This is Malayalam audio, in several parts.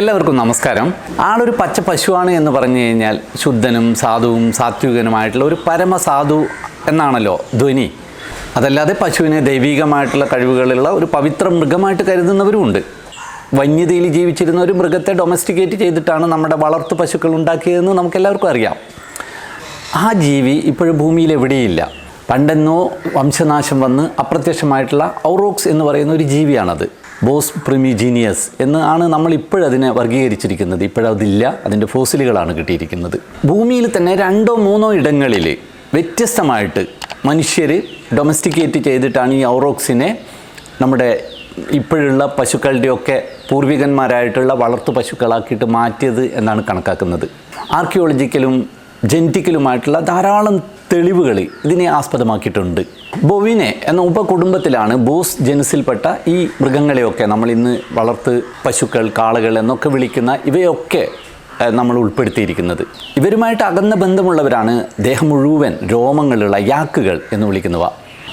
എല്ലാവർക്കും നമസ്കാരം. ആളൊരു പച്ച പശുവാണ് എന്ന് പറഞ്ഞു കഴിഞ്ഞാൽ ശുദ്ധനും സാധുവും സാത്വികനുമായിട്ടുള്ള ഒരു പരമസാധു എന്നാണല്ലോ ധ്വനി. അതല്ലാതെ പശുവിനെ ദൈവികമായിട്ടുള്ള കഴിവുകളുള്ള ഒരു പവിത്ര മൃഗമായിട്ട് കരുതുന്നവരുമുണ്ട് വന്യതയിൽ ജീവിച്ചിരുന്ന ഒരു മൃഗത്തെ ഡൊമസ്റ്റിക്കേറ്റ് ചെയ്തിട്ടാണ് നമ്മുടെ വളർത്തു പശുക്കൾ ഉണ്ടാക്കിയതെന്ന് നമുക്കെല്ലാവർക്കും അറിയാം. ആ ജീവി ഇപ്പോഴും ഭൂമിയിൽ എവിടെയില്ല. പണ്ടെന്നോ വംശനാശം വന്ന് അപ്രത്യക്ഷമായിട്ടുള്ള ഔറോക്സ് എന്ന് പറയുന്ന ഒരു ജീവിയാണത്. ബോസ് പ്രിമിജീനിയസ് എന്ന് ആണ് നമ്മൾ ഇപ്പോഴതിനെ വർഗീകരിച്ചിരിക്കുന്നത് ഇപ്പോഴതില്ല അതിന്റെ ഫോസിലുകളാണ് കിട്ടിയിരിക്കുന്നത്. ഭൂമിയിൽ തന്നെ രണ്ടോ മൂന്നോ ഇടങ്ങളിൽ വ്യത്യസ്തമായിട്ട് മനുഷ്യർ ഡൊമസ്റ്റിക്കേറ്റ് ചെയ്തിട്ടാണ് ഈ ഔറോക്സിനെ നമ്മുടെ ഇപ്പോഴുള്ള പശുക്കളുടെയൊക്കെ പൂർവികന്മാരായിട്ടുള്ള വളർത്തു പശുക്കളാക്കിയിട്ട് മാറ്റിയത് എന്നാണ് കണക്കാക്കുന്നത്. ആർക്കിയോളജിക്കലും ജെനറ്റിക്കലുമായിട്ടുള്ള ധാരാളം തെളിവുകൾ ഇതിനെ ആസ്പദമാക്കിയിട്ടുണ്ട്. ബൊവിനെ എന്ന ഉപകുടുംബത്തിലാണ് ബോസ് ജനുസിൽപ്പെട്ട ഈ മൃഗങ്ങളെയൊക്കെ നമ്മൾ ഇന്ന് വളർത്ത് പശുക്കൾ കാളകൾ എന്നൊക്കെ വിളിക്കുന്ന ഇവയൊക്കെ നമ്മൾ ഉൾപ്പെടുത്തിയിരിക്കുന്നത്. ഇവരുമായിട്ട് അകന്ന ബന്ധമുള്ളവരാണ് ദേഹം മുഴുവൻ രോമങ്ങളുള്ള യാക്കുകൾ എന്ന് വിളിക്കുന്നവ.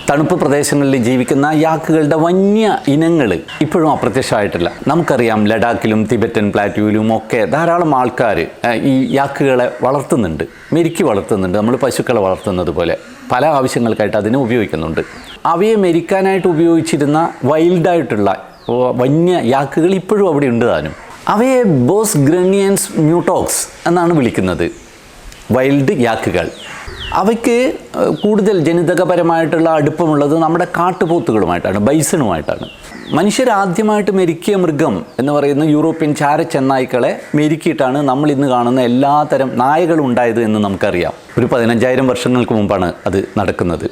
തണുപ്പ് പ്രദേശങ്ങളിൽ ജീവിക്കുന്ന യാക്കുകളുടെ വന്യ ഇനങ്ങൾ ഇപ്പോഴും അപ്രത്യക്ഷമായിട്ടില്ല. നമുക്കറിയാം ലഡാക്കിലും തിബറ്റൻ പ്ലാറ്റ്യൂവിലും ഒക്കെ ധാരാളം ആൾക്കാർ ഈ യാക്കുകളെ വളർത്തുന്നുണ്ട്. മെരുക്കി വളർത്തുന്നുണ്ട്. നമ്മൾ പശുക്കളെ വളർത്തുന്നത് പോലെ. പല ആവശ്യങ്ങൾക്കായിട്ട് അതിനെ ഉപയോഗിക്കുന്നുണ്ട്. അവയെ മെരിക്കാനായിട്ട് ഉപയോഗിച്ചിരുന്ന വൈൽഡായിട്ടുള്ള വന്യ യാക്കുകൾ ഇപ്പോഴും അവിടെ ഉണ്ട് താനും. അവയെ ബോസ് ഗ്രണിയൻസ് മ്യൂട്ടോക്സ് എന്നാണ് വിളിക്കുന്നത്. വൈൽഡ് യാക്കുകൾ. അവയ്ക്ക് കൂടുതൽ ജനിതകപരമായിട്ടുള്ള അടുപ്പമുള്ളത് നമ്മുടെ കാട്ടുപോത്തുകളുമായിട്ടാണ് ബൈസണുമായിട്ടാണ്. മനുഷ്യർ ആദ്യമായിട്ട് മെരുക്കിയ മൃഗം എന്ന് പറയുന്ന യൂറോപ്യൻ ചാരച്ചെന്നായ്ക്കളെ മെരുക്കിയിട്ടാണ് നമ്മൾ ഇന്ന് കാണുന്ന എല്ലാ തരം നായകളും ഉണ്ടായത് എന്ന് നമുക്കറിയാം. ഒരു പതിനഞ്ചായിരം വർഷങ്ങൾക്ക് മുമ്പാണ് അത് നടക്കുന്നത്.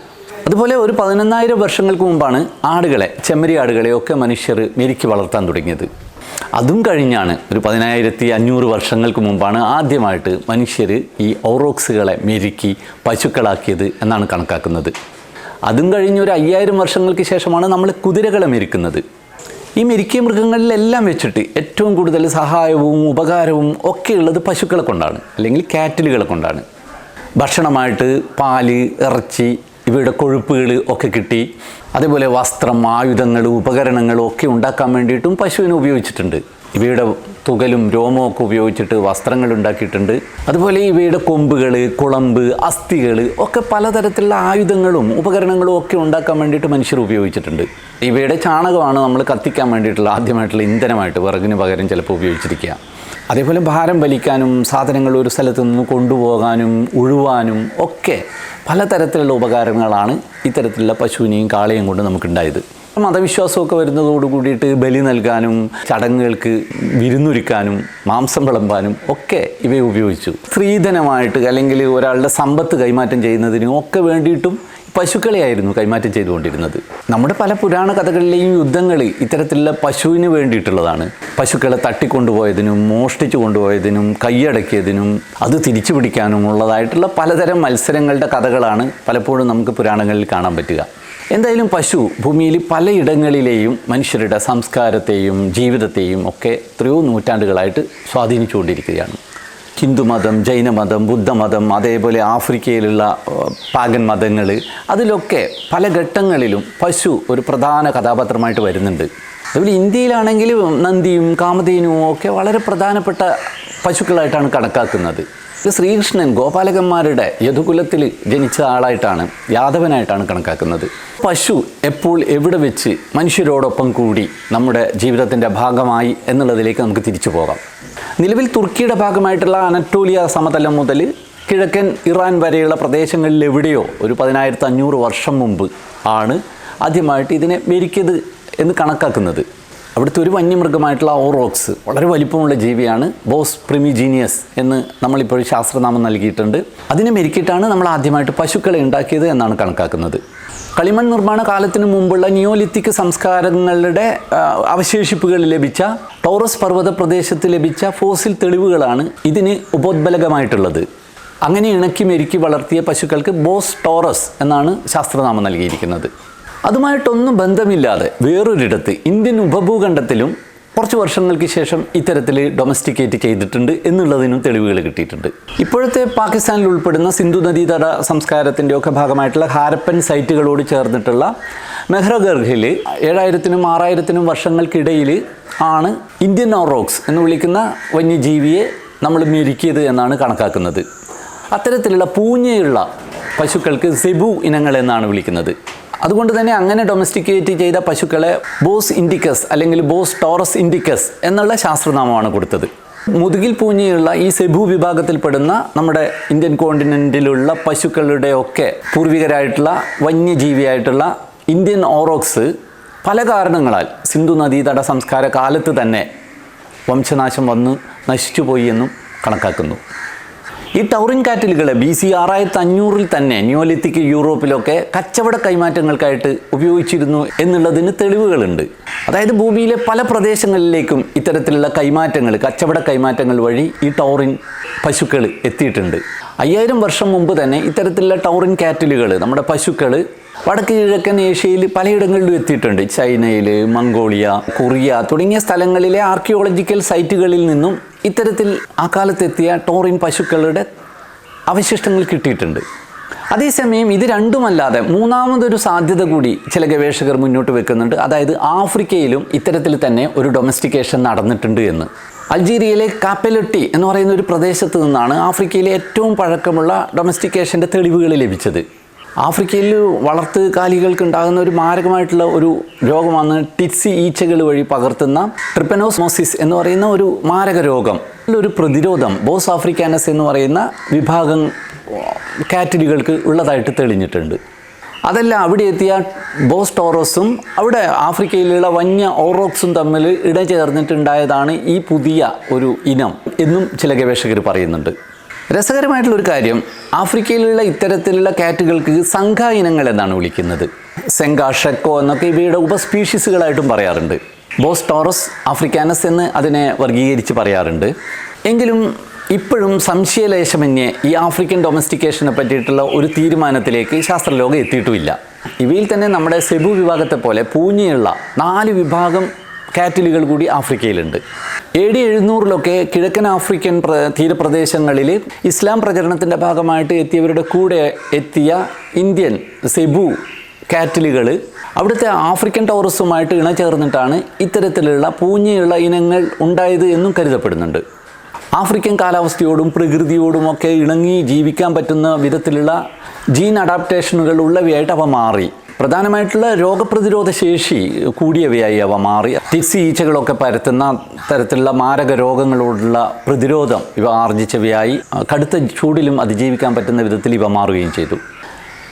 അതുപോലെ ഒരു പതിനൊന്നായിരം വർഷങ്ങൾക്ക് മുമ്പാണ് ആടുകളെ ചെമ്മരി ആടുകളെയൊക്കെ മനുഷ്യർ മെരുക്കി വളർത്താൻ തുടങ്ങിയത്. അതും കഴിഞ്ഞാണ് ഒരു പതിനായിരത്തി അഞ്ഞൂറ് വർഷങ്ങൾക്ക് മുമ്പാണ് ആദ്യമായിട്ട് മനുഷ്യർ ഈ ഓറോക്സുകളെ മെരുക്കി പശുക്കളാക്കിയത് എന്നാണ് കണക്കാക്കുന്നത്. അതും കഴിഞ്ഞ് ഒരു അയ്യായിരം വർഷങ്ങൾക്ക് ശേഷമാണ് നമ്മൾ കുതിരകളെ മെരുക്കുന്നത്. ഈ മെരുക്കിയ മൃഗങ്ങളിലെല്ലാം വെച്ചിട്ട് ഏറ്റവും കൂടുതൽ സഹായവും ഉപകാരവും ഒക്കെ ഉള്ളത് പശുക്കളെ കൊണ്ടാണ് അല്ലെങ്കിൽ കാറ്റിലുകളെ കൊണ്ടാണ്. ഭക്ഷണമായിട്ട് പാൽ ഇറച്ചി ഇവയുടെ കൊഴുപ്പുകൾ ഒക്കെ കിട്ടി. അതേപോലെ വസ്ത്രം ആയുധങ്ങൾ ഉപകരണങ്ങളും ഒക്കെ ഉണ്ടാക്കാൻ വേണ്ടിയിട്ടും പശുവിനെ ഉപയോഗിച്ചിട്ടുണ്ട്. ഇവയുടെ തുകലും രോമവും ഒക്കെ ഉപയോഗിച്ചിട്ട് വസ്ത്രങ്ങൾ ഉണ്ടാക്കിയിട്ടുണ്ട്. അതുപോലെ ഇവയുടെ കൊമ്പുകൾ കുളമ്പ് അസ്ഥികൾ ഒക്കെ പലതരത്തിലുള്ള ആയുധങ്ങളും ഉപകരണങ്ങളും ഒക്കെ ഉണ്ടാക്കാൻ വേണ്ടിയിട്ട് മനുഷ്യർ ഉപയോഗിച്ചിട്ടുണ്ട്. ഇവയുടെ ചാണകമാണ് നമ്മൾ കത്തിക്കാൻ വേണ്ടിയിട്ടുള്ള ആദ്യമായിട്ടുള്ള ഇന്ധനമായിട്ട് വിറകിന് പകരം ചിലപ്പോൾ ഉപയോഗിച്ചിരിക്കുക. അതേപോലെ ഭാരം വലിക്കാനും സാധനങ്ങൾ ഒരു സ്ഥലത്ത് നിന്ന് കൊണ്ടുപോകാനും ഉഴുവാനും ഒക്കെ പലതരത്തിലുള്ള ഉപകാരങ്ങളാണ് ഇത്തരത്തിലുള്ള പശുവിനെയും കാളയും കൊണ്ട് നമുക്കുണ്ടായത്. മതവിശ്വാസമൊക്കെ വരുന്നതോട് കൂടിയിട്ട് ബലി നൽകാനും ചടങ്ങുകൾക്ക് വിരുന്നൊരുക്കാനും മാംസം വിളമ്പാനും ഒക്കെ ഇവയെ ഉപയോഗിച്ചു. സ്ത്രീധനമായിട്ട് അല്ലെങ്കിൽ ഒരാളുടെ സമ്പത്ത് കൈമാറ്റം ചെയ്യുന്നതിനും ഒക്കെ വേണ്ടിയിട്ടും പശുക്കളെയായിരുന്നു കൈമാറ്റം ചെയ്തുകൊണ്ടിരുന്നത്. നമ്മുടെ പല പുരാണ കഥകളിലെയും യുദ്ധങ്ങൾ ഇത്തരത്തിലുള്ള പശുവിന് വേണ്ടിയിട്ടുള്ളതാണ്. പശുക്കളെ തട്ടിക്കൊണ്ടുപോയതിനും മോഷ്ടിച്ചു കൊണ്ടുപോയതിനും കൈയടക്കിയതിനും അത് തിരിച്ചു പിടിക്കാനും ഉള്ളതായിട്ടുള്ള പലതരം മത്സരങ്ങളുടെ കഥകളാണ് പലപ്പോഴും നമുക്ക് പുരാണങ്ങളിൽ കാണാൻ പറ്റുക. എന്തായാലും പശു ഭൂമിയിൽ പലയിടങ്ങളിലെയും മനുഷ്യരുടെ സംസ്കാരത്തെയും ജീവിതത്തെയും ഒക്കെ എത്രയോ നൂറ്റാണ്ടുകളായിട്ട് സ്വാധീനിച്ചുകൊണ്ടിരിക്കുകയാണ്. ഹിന്ദുമതം ജൈനമതം ബുദ്ധമതം അതേപോലെ ആഫ്രിക്കയിലുള്ള പാഗൻ മതങ്ങൾ അതിലൊക്കെ പല ഘട്ടങ്ങളിലും പശു ഒരു പ്രധാന കഥാപാത്രമായിട്ട് വരുന്നുണ്ട്. അതുപോലെ ഇന്ത്യയിലാണെങ്കിലും നന്ദിയും കാമധേനുവും ഒക്കെ വളരെ പ്രധാനപ്പെട്ട പശുക്കളായിട്ടാണ് കണക്കാക്കുന്നത്. ശ്രീകൃഷ്ണൻ ഗോപാലകന്മാരുടെ യദുകുലത്തിൽ ജനിച്ച ആളായിട്ടാണ് യാദവനായിട്ടാണ് കണക്കാക്കുന്നത്. പശു എപ്പോൾ എവിടെ വെച്ച് മനുഷ്യരോടൊപ്പം കൂടി നമ്മുടെ ജീവിതത്തിന്റെ ഭാഗമായി എന്നുള്ളതിലേക്ക് നമുക്ക് തിരിച്ചു പോകാം. നിലവിൽ തുർക്കിയുടെ ഭാഗമായിട്ടുള്ള അനറ്റോലിയ സമതലം മുതൽ കിഴക്കൻ ഇറാൻ വരെയുള്ള പ്രദേശങ്ങളിൽ എവിടെയോ ഒരു പതിനായിരത്തി അഞ്ഞൂറ് വർഷം മുമ്പ് ആണ് ആദ്യമായിട്ട് ഇതിനെ മെരിക്കത് എന്ന് കണക്കാക്കുന്നത്. അവിടുത്തെ ഒരു വന്യമൃഗമായിട്ടുള്ള ഓറോക്സ് വളരെ വലിപ്പമുള്ള ജീവിയാണ്. ബോസ് പ്രിമിജീനിയസ് എന്ന് നമ്മളിപ്പോൾ ശാസ്ത്രനാമം നൽകിയിട്ടുണ്ട്. അതിനെ മെരുക്കിയിട്ടാണ് നമ്മൾ ആദ്യമായിട്ട് പശുക്കളെ ഉണ്ടാക്കിയത് എന്നാണ് കണക്കാക്കുന്നത്. കളിമൺ നിർമ്മാണ കാലത്തിന് മുമ്പുള്ള നിയോലിത്തിക് സംസ്കാരങ്ങളുടെ അവശേഷിപ്പുകൾ ലഭിച്ച ടോറസ് പർവത പ്രദേശത്ത് ലഭിച്ച ഫോസിൽ തെളിവുകളാണ് ഇതിന് ഉപോത്ബലകമായിട്ടുള്ളത് അങ്ങനെ ഇണക്കി മെരുക്കി വളർത്തിയ പശുക്കൾക്ക് ബോസ് ടോറസ് എന്നാണ് ശാസ്ത്രനാമം നൽകിയിരിക്കുന്നത്. അതുമായിട്ടൊന്നും ബന്ധമില്ലാതെ വേറൊരിടത്ത് ഇന്ത്യൻ ഉപഭൂഖണ്ഡത്തിലും കുറച്ച് വർഷങ്ങൾക്ക് ശേഷം ഇത്തരത്തിൽ ഡൊമസ്റ്റിക്കേറ്റ് ചെയ്തിട്ടുണ്ട് എന്നുള്ളതിനും തെളിവുകൾ കിട്ടിയിട്ടുണ്ട്. ഇപ്പോഴത്തെ പാകിസ്ഥാനിൽ ഉൾപ്പെടുന്ന സിന്ധു നദീതട സംസ്കാരത്തിന്റെ ഒക്കെ ഭാഗമായിട്ടുള്ള ഹാരപ്പൻ സൈറ്റുകളോട് ചേർന്നിട്ടുള്ള മെഹ്റഗർഹിൽ ഏഴായിരത്തിനും ആറായിരത്തിനും വർഷങ്ങൾക്കിടയിൽ ആണ് ഇന്ത്യൻ ഓറോക്സ് എന്ന് വിളിക്കുന്ന വന്യജീവിയെ നമ്മൾ മെരുക്കിയത് എന്നാണ് കണക്കാക്കുന്നത്. അത്തരത്തിലുള്ള പൂഞ്ഞയുള്ള പശുക്കൾക്ക് സെബു ഇനങ്ങൾ എന്നാണ് വിളിക്കുന്നത്. അതുകൊണ്ട് തന്നെ അങ്ങനെ ഡൊമസ്റ്റിക്കേറ്റ് ചെയ്ത പശുക്കളെ ബോസ് ഇൻഡിക്കസ് അല്ലെങ്കിൽ ബോസ് ടോറസ് ഇൻഡിക്കസ് എന്നുള്ള ശാസ്ത്രനാമമാണ് കൊടുത്തത്. മുതുകിൽ പൂഞ്ഞിയുള്ള ഈ സെബു വിഭാഗത്തിൽപ്പെടുന്ന നമ്മുടെ ഇന്ത്യൻ കോണ്ടിനെന്റിലുള്ള പശുക്കളുടെ ഒക്കെ പൂർവികരായിട്ടുള്ള വന്യജീവിയായിട്ടുള്ള ഇന്ത്യൻ ഓറോക്സ് പല കാരണങ്ങളാൽ സിന്ധു നദീതട സംസ്കാര കാലത്ത് തന്നെ വംശനാശം വന്ന് നശിച്ചുപോയി എന്നും കണക്കാക്കുന്നു. ഈ ടൗറിൻ കാറ്റിലുകളെ ബി സി ആറായിരത്തി അഞ്ഞൂറിൽ തന്നെ ന്യൂലിത്തിക് യൂറോപ്പിലൊക്കെ കച്ചവട കൈമാറ്റങ്ങൾക്കായിട്ട് ഉപയോഗിച്ചിരുന്നു എന്നുള്ളതിന് തെളിവുകളുണ്ട്. അതായത് ഭൂമിയിലെ പല പ്രദേശങ്ങളിലേക്കും ഇത്തരത്തിലുള്ള കൈമാറ്റങ്ങൾ കച്ചവട കൈമാറ്റങ്ങൾ വഴി ഈ ടൗറിൻ പശുക്കൾ എത്തിയിട്ടുണ്ട്. അയ്യായിരം വർഷം മുമ്പ് തന്നെ ഇത്തരത്തിലുള്ള ടൗറിൻ കാറ്റിലുകൾ നമ്മുടെ പശുക്കൾ വടക്ക് കിഴക്കൻ ഏഷ്യയിൽ പലയിടങ്ങളിലും എത്തിയിട്ടുണ്ട്. ചൈനയിൽ മംഗോളിയ കൊറിയ തുടങ്ങിയ സ്ഥലങ്ങളിലെ ആർക്കിയോളജിക്കൽ സൈറ്റുകളിൽ നിന്നും ഇത്തരത്തിൽ ആ കാലത്തെത്തിയ ടോറിൻ പശുക്കളുടെ അവശിഷ്ടങ്ങൾ കിട്ടിയിട്ടുണ്ട്. അതേസമയം ഇത് രണ്ടുമല്ലാതെ മൂന്നാമതൊരു സാധ്യത കൂടി ചില ഗവേഷകർ മുന്നോട്ട് വെക്കുന്നുണ്ട്. അതായത് ആഫ്രിക്കയിലും ഇത്തരത്തിൽ തന്നെ ഒരു ഡൊമസ്റ്റിക്കേഷൻ നടന്നിട്ടുണ്ട് എന്ന്. അൾജീരിയയിലെ കാപ്പലൊട്ടി എന്ന് പറയുന്ന ഒരു പ്രദേശത്ത് നിന്നാണ് ആഫ്രിക്കയിലെ ഏറ്റവും പഴക്കമുള്ള ഡൊമസ്റ്റിക്കേഷന്റെ തെളിവുകൾ ലഭിച്ചത്. ആഫ്രിക്കയിൽ വളർത്ത് കാലികൾക്ക് ഉണ്ടാകുന്ന ഒരു മാരകമായിട്ടുള്ള ഒരു രോഗമാണ് ടിറ്റ്സി ഈച്ചകൾ വഴി പകർത്തുന്ന ട്രിപ്പനോസ്മോസിസ് എന്ന് പറയുന്ന ഒരു മാരക രോഗം. ഒരു പ്രതിരോധം ബോസ് ആഫ്രിക്കാനസ് എന്ന് പറയുന്ന വിഭാഗം കാറ്റഡികൾക്ക് ഉള്ളതായിട്ട് തെളിഞ്ഞിട്ടുണ്ട്. അതല്ല അവിടെ എത്തിയ ബോസ് ടോറോസും അവിടെ ആഫ്രിക്കയിലുള്ള വന്യ ഓറോക്സും തമ്മിൽ ഇടചേർന്നിട്ടുണ്ടായതാണ് ഈ പുതിയ ഒരു ഇനം എന്നും ചില ഗവേഷകർ പറയുന്നുണ്ട്. രസകരമായിട്ടുള്ള ഒരു കാര്യം. ആഫ്രിക്കയിലുള്ള ഇത്തരത്തിലുള്ള കാറ്റുകൾക്ക് സംഘ ഇനങ്ങൾ എന്നാണ് വിളിക്കുന്നത്. സെങ്ക ഷെക്കോ എന്നൊക്കെ ഇവയുടെ ഉപസ്പീഷീസുകളായിട്ടും പറയാറുണ്ട്. ബോസ് ടോറസ് ആഫ്രിക്കാനസ് എന്ന് അതിനെ വർഗീകരിച്ച് പറയാറുണ്ട്. എങ്കിലും ഇപ്പോഴും സംശയലേശമന്യേ ഈ ആഫ്രിക്കൻ ഡൊമസ്റ്റിക്കേഷനെ പറ്റിയിട്ടുള്ള ഒരു തീരുമാനത്തിലേക്ക് ശാസ്ത്രലോകം എത്തിയിട്ടുമില്ല. ഇവയിൽ തന്നെ നമ്മുടെ സെബു വിഭാഗത്തെ പോലെ പൂഞ്ഞയുള്ള നാല് വിഭാഗം കാറ്റിലുകൾ കൂടി ആഫ്രിക്കയിലുണ്ട്. എ ഡി എഴുന്നൂറിലൊക്കെ കിഴക്കൻ ആഫ്രിക്കൻ പ്ര തീരപ്രദേശങ്ങളിൽ ഇസ്ലാം പ്രചരണത്തിന്റെ ഭാഗമായിട്ട് എത്തിയവരുടെ കൂടെ എത്തിയ ഇന്ത്യൻ സെബു കാറ്റിലുകൾ അവിടുത്തെ ആഫ്രിക്കൻ ടൗറിസവുമായിട്ട് ഇണചേർന്നിട്ടാണ് ഇത്തരത്തിലുള്ള പൂഞ്ഞയുള്ള ഇനങ്ങൾ ഉണ്ടായത് എന്നും കരുതപ്പെടുന്നുണ്ട്. ആഫ്രിക്കൻ കാലാവസ്ഥയോടും പ്രകൃതിയോടുമൊക്കെ ഇണങ്ങി ജീവിക്കാൻ പറ്റുന്ന വിധത്തിലുള്ള ജീൻ അഡാപ്റ്റേഷനുകൾ ഉള്ളവയായിട്ട് അവ മാറി. പ്രധാനമായിട്ടുള്ള രോഗപ്രതിരോധ ശേഷി കൂടിയവയായി അവ മാറി. ടിക്സി ഈച്ചകളൊക്കെ പരത്തുന്ന തരത്തിലുള്ള മാരക രോഗങ്ങളോടുള്ള പ്രതിരോധം ഇവ ആർജിച്ചവയായി കടുത്ത ചൂടിലും അതിജീവിക്കാൻ പറ്റുന്ന വിധത്തിൽ ഇവ മാറുകയും ചെയ്തു.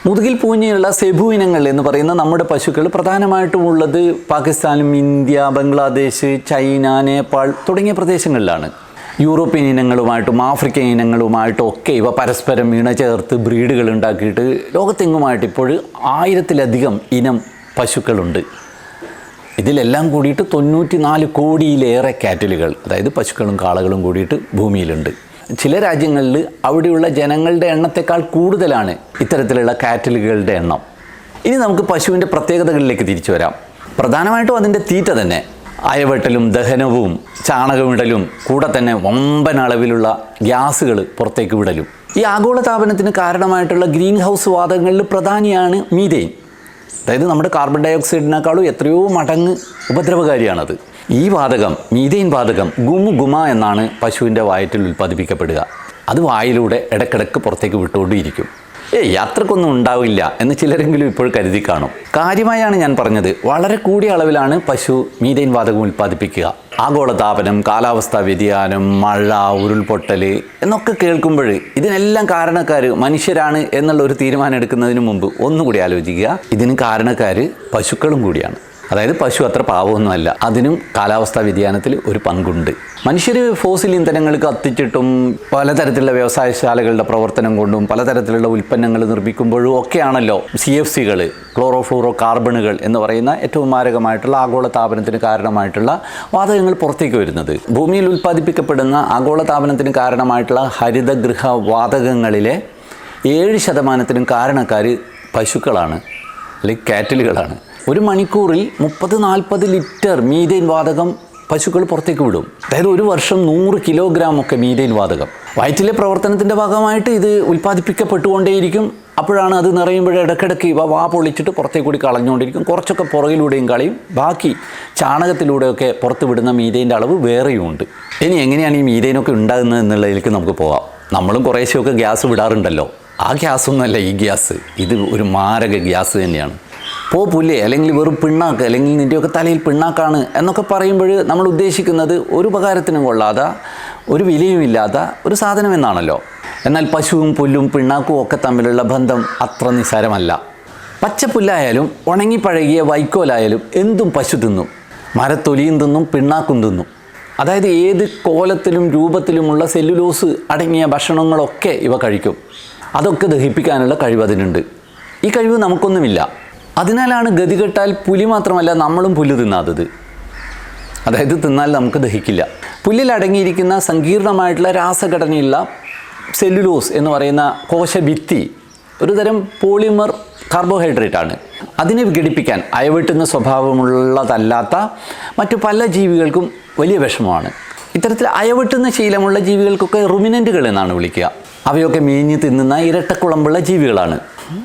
മുതുകിൽ പൂഞ്ഞിയുള്ള സെബു ഇനങ്ങൾ എന്ന് പറയുന്ന നമ്മുടെ പശുക്കൾ പ്രധാനമായിട്ടും ഉള്ളത് പാകിസ്ഥാനും ഇന്ത്യ ബംഗ്ലാദേശ് ചൈന നേപ്പാൾ തുടങ്ങിയ പ്രദേശങ്ങളിലാണ്. യൂറോപ്യൻ ഇനങ്ങളുമായിട്ടും ആഫ്രിക്കൻ ഇനങ്ങളുമായിട്ടും ഒക്കെ ഇവ പരസ്പരം ഇണചേർത്ത് ബ്രീഡുകൾ ഉണ്ടാക്കിയിട്ട് ലോകത്തെങ്ങുമായിട്ട് ഇപ്പോൾ ആയിരത്തിലധികം ഇനം പശുക്കളുണ്ട്. ഇതിലെല്ലാം കൂടിയിട്ട് തൊണ്ണൂറ്റി നാല് കോടിയിലേറെ കാറ്റലുകൾ അതായത് പശുക്കളും കാളകളും കൂടിയിട്ട് ഭൂമിയിലുണ്ട്. ചില രാജ്യങ്ങളിൽ അവിടെയുള്ള ജനങ്ങളുടെ എണ്ണത്തെക്കാൾ കൂടുതലാണ് ഇത്തരത്തിലുള്ള കാറ്റലുകളുടെ എണ്ണം. ഇനി നമുക്ക് പശുവിന്റെ പ്രത്യേകതകളിലേക്ക് തിരിച്ചു വരാം. പ്രധാനമായിട്ടും അതിന്റെ തീറ്റ തന്നെ. അയവെട്ടലും ദഹനവും ചാണകമിടലും കൂടെ തന്നെ വമ്പൻ അളവിലുള്ള ഗ്യാസുകൾ പുറത്തേക്ക് വിടലും. ഈ ആഗോളതാപനത്തിന് കാരണമായിട്ടുള്ള ഗ്രീൻ ഹൗസ് വാതകങ്ങളിൽ പ്രധാനിയാണ് മീതെയിൻ അതായത് നമ്മുടെ കാർബൺ ഡൈ ഓക്സൈഡിനേക്കാളും എത്രയോ മടങ്ങ് ഉപദ്രവകാരിയാണത്. ഈ വാതകം മീതെയിൻ വാതകം ഗുമു ഗുമ എന്നാണ് പശുവിന്റെ വയറ്റിൽ ഉൽപ്പാദിപ്പിക്കപ്പെടുക. അത് വായിലൂടെ ഇടക്കിടക്ക് പുറത്തേക്ക് വിട്ടുകൊണ്ടിരിക്കും. ഏയ് യാത്രക്കൊന്നും ഉണ്ടാവില്ല എന്ന് ചിലരെങ്കിലും ഇപ്പോൾ കരുതി കാണും. കാര്യമായാണ് ഞാൻ പറഞ്ഞത്. വളരെ കൂടിയ അളവിലാണ് പശു മീതെയിൻ വാതകം ഉൽപ്പാദിപ്പിക്കുക. ആഗോളതാപനം കാലാവസ്ഥാ വ്യതിയാനം മഴ ഉരുൾപൊട്ടൽ എന്നൊക്കെ കേൾക്കുമ്പോൾ ഇതിനെല്ലാം കാരണക്കാർ മനുഷ്യരാണ് എന്നുള്ള ഒരു തീരുമാനം എടുക്കുന്നതിന് മുമ്പ് ഒന്നുകൂടി ആലോചിക്കുക. ഇതിന് കാരണക്കാർ പശുക്കളും കൂടിയാണ്. അതായത് പശു അത്ര പാവമൊന്നുമല്ല. അതിനും കാലാവസ്ഥാ വ്യതിയാനത്തിൽ ഒരു പങ്കുണ്ട്. മനുഷ്യർ ഫോസിൽ ഇന്ധനങ്ങൾ കത്തിച്ചിട്ടും പലതരത്തിലുള്ള വ്യവസായശാലകളുടെ പ്രവർത്തനം കൊണ്ടും പലതരത്തിലുള്ള ഉൽപ്പന്നങ്ങൾ നിർമ്മിക്കുമ്പോഴും ഒക്കെയാണല്ലോ സി എഫ് സികൾ ക്ലോറോ ഫ്ലൂറോ കാർബണുകൾ എന്ന് പറയുന്ന ഏറ്റവും മാരകമായിട്ടുള്ള ആഗോള താപനത്തിന് കാരണമായിട്ടുള്ള വാതകങ്ങൾ പുറത്തേക്ക് വരുന്നത്. ഭൂമിയിൽ ഉൽപ്പാദിപ്പിക്കപ്പെടുന്ന ആഗോള താപനത്തിന് കാരണമായിട്ടുള്ള ഹരിതഗൃഹ വാതകങ്ങളിലെ ഏഴ് ശതമാനത്തിനും കാരണക്കാർ പശുക്കളാണ് അല്ലെങ്കിൽ കാറ്റലുകളാണ്. ഒരു മണിക്കൂറിൽ മുപ്പത് നാൽപ്പത് ലിറ്റർ മീഥേൻ വാതകം പശുക്കൾ പുറത്തേക്ക് വിടും. അതായത് ഒരു വർഷം നൂറ് കിലോഗ്രാം ഒക്കെ മീഥേൻ വാതകം. വയറ്റിലെ പ്രവർത്തനത്തിന്റെ ഭാഗമായിട്ട് ഇത് ഉൽപ്പാദിപ്പിക്കപ്പെട്ടുകൊണ്ടേയിരിക്കും. അപ്പോഴാണ് അത് നിറയുമ്പോൾ ഇടയ്ക്കിടയ്ക്ക് ഇവ വാ പൊളിച്ചിട്ട് പുറത്തേക്ക് കൂടി കളഞ്ഞുകൊണ്ടിരിക്കും. കുറച്ചൊക്കെ പുറകിലൂടെയും കളയും. ബാക്കി ചാണകത്തിലൂടെയൊക്കെ പുറത്ത് വിടുന്ന മീതേന്റെ അളവ് വേറെയുമുണ്ട് ഇനി എങ്ങനെയാണ് ഈ മീതേനൊക്കെ ഉണ്ടാകുന്നത് എന്നുള്ളതിലേക്ക് നമുക്ക് പോകാം നമ്മളും കുറേശ്ശെയൊക്കെ ഗ്യാസ് വിടാറുണ്ടല്ലോ. ആ ഗ്യാസൊന്നുമല്ല ഈ ഗ്യാസ്. ഇത് ഒരു മാരക ഗ്യാസ് തന്നെയാണ്. പോ പുല്ലേ അല്ലെങ്കിൽ വെറും പിണ്ണാക്ക് അല്ലെങ്കിൽ നിന്റെയൊക്കെ തലയിൽ പിണ്ണാക്കാണ് എന്നൊക്കെ പറയുമ്പോൾ നമ്മൾ ഉദ്ദേശിക്കുന്നത് ഒരു ഉപകാരത്തിനും കൊള്ളാതെ ഒരു വിലയുമില്ലാത്ത ഒരു സാധനം എന്നാണല്ലോ എന്നാൽ പശുവും പുല്ലും പിണ്ണാക്കും ഒക്കെ തമ്മിലുള്ള ബന്ധം അത്ര നിസ്സാരമല്ല പച്ചപ്പുല്ലായാലും ഉണങ്ങിപ്പഴകിയ വൈക്കോലായാലും എന്തും പശു തിന്നും. മരത്തൊലിയും തിന്നും പിണ്ണാക്കും തിന്നും. അതായത് ഏത് കോലത്തിലും രൂപത്തിലുമുള്ള സെല്ലുലോസ് അടങ്ങിയ ഭക്ഷണങ്ങളൊക്കെ ഇവ കഴിക്കും. അതൊക്കെ ദഹിപ്പിക്കാനുള്ള കഴിവ് അതിനുണ്ട്. ഈ കഴിവ് നമുക്കൊന്നുമില്ല. അതിനാലാണ് ഗതികെട്ടാൽ പുലി മാത്രമല്ല നമ്മളും പുല്ല് തിന്നാത്തത്. അതായത് തിന്നാൽ നമുക്ക് ദഹിക്കില്ല. പുല്ലിൽ അടങ്ങിയിരിക്കുന്ന സങ്കീർണമായിട്ടുള്ള രാസഘടനയുള്ള സെല്ലുലോസ് എന്ന് പറയുന്ന കോശഭിത്തി ഒരു തരം പോളിമർ കാർബോഹൈഡ്രേറ്റ് ആണ്. അതിനെ വിഘടിപ്പിക്കാൻ അയവെട്ടുന്ന സ്വഭാവമുള്ളതല്ലാത്ത മറ്റു പല ജീവികൾക്കും വലിയ വിഷമമാണ്. ഇത്തരത്തിൽ അയവെട്ടുന്ന ശീലമുള്ള ജീവികൾക്കൊക്കെ റുമിനന്റുകൾ എന്നാണ് വിളിക്കുക. അവയൊക്കെ മേഞ്ഞ് തിന്നുന്ന ഇരട്ടക്കുളമ്പുള്ള ജീവികളാണ്.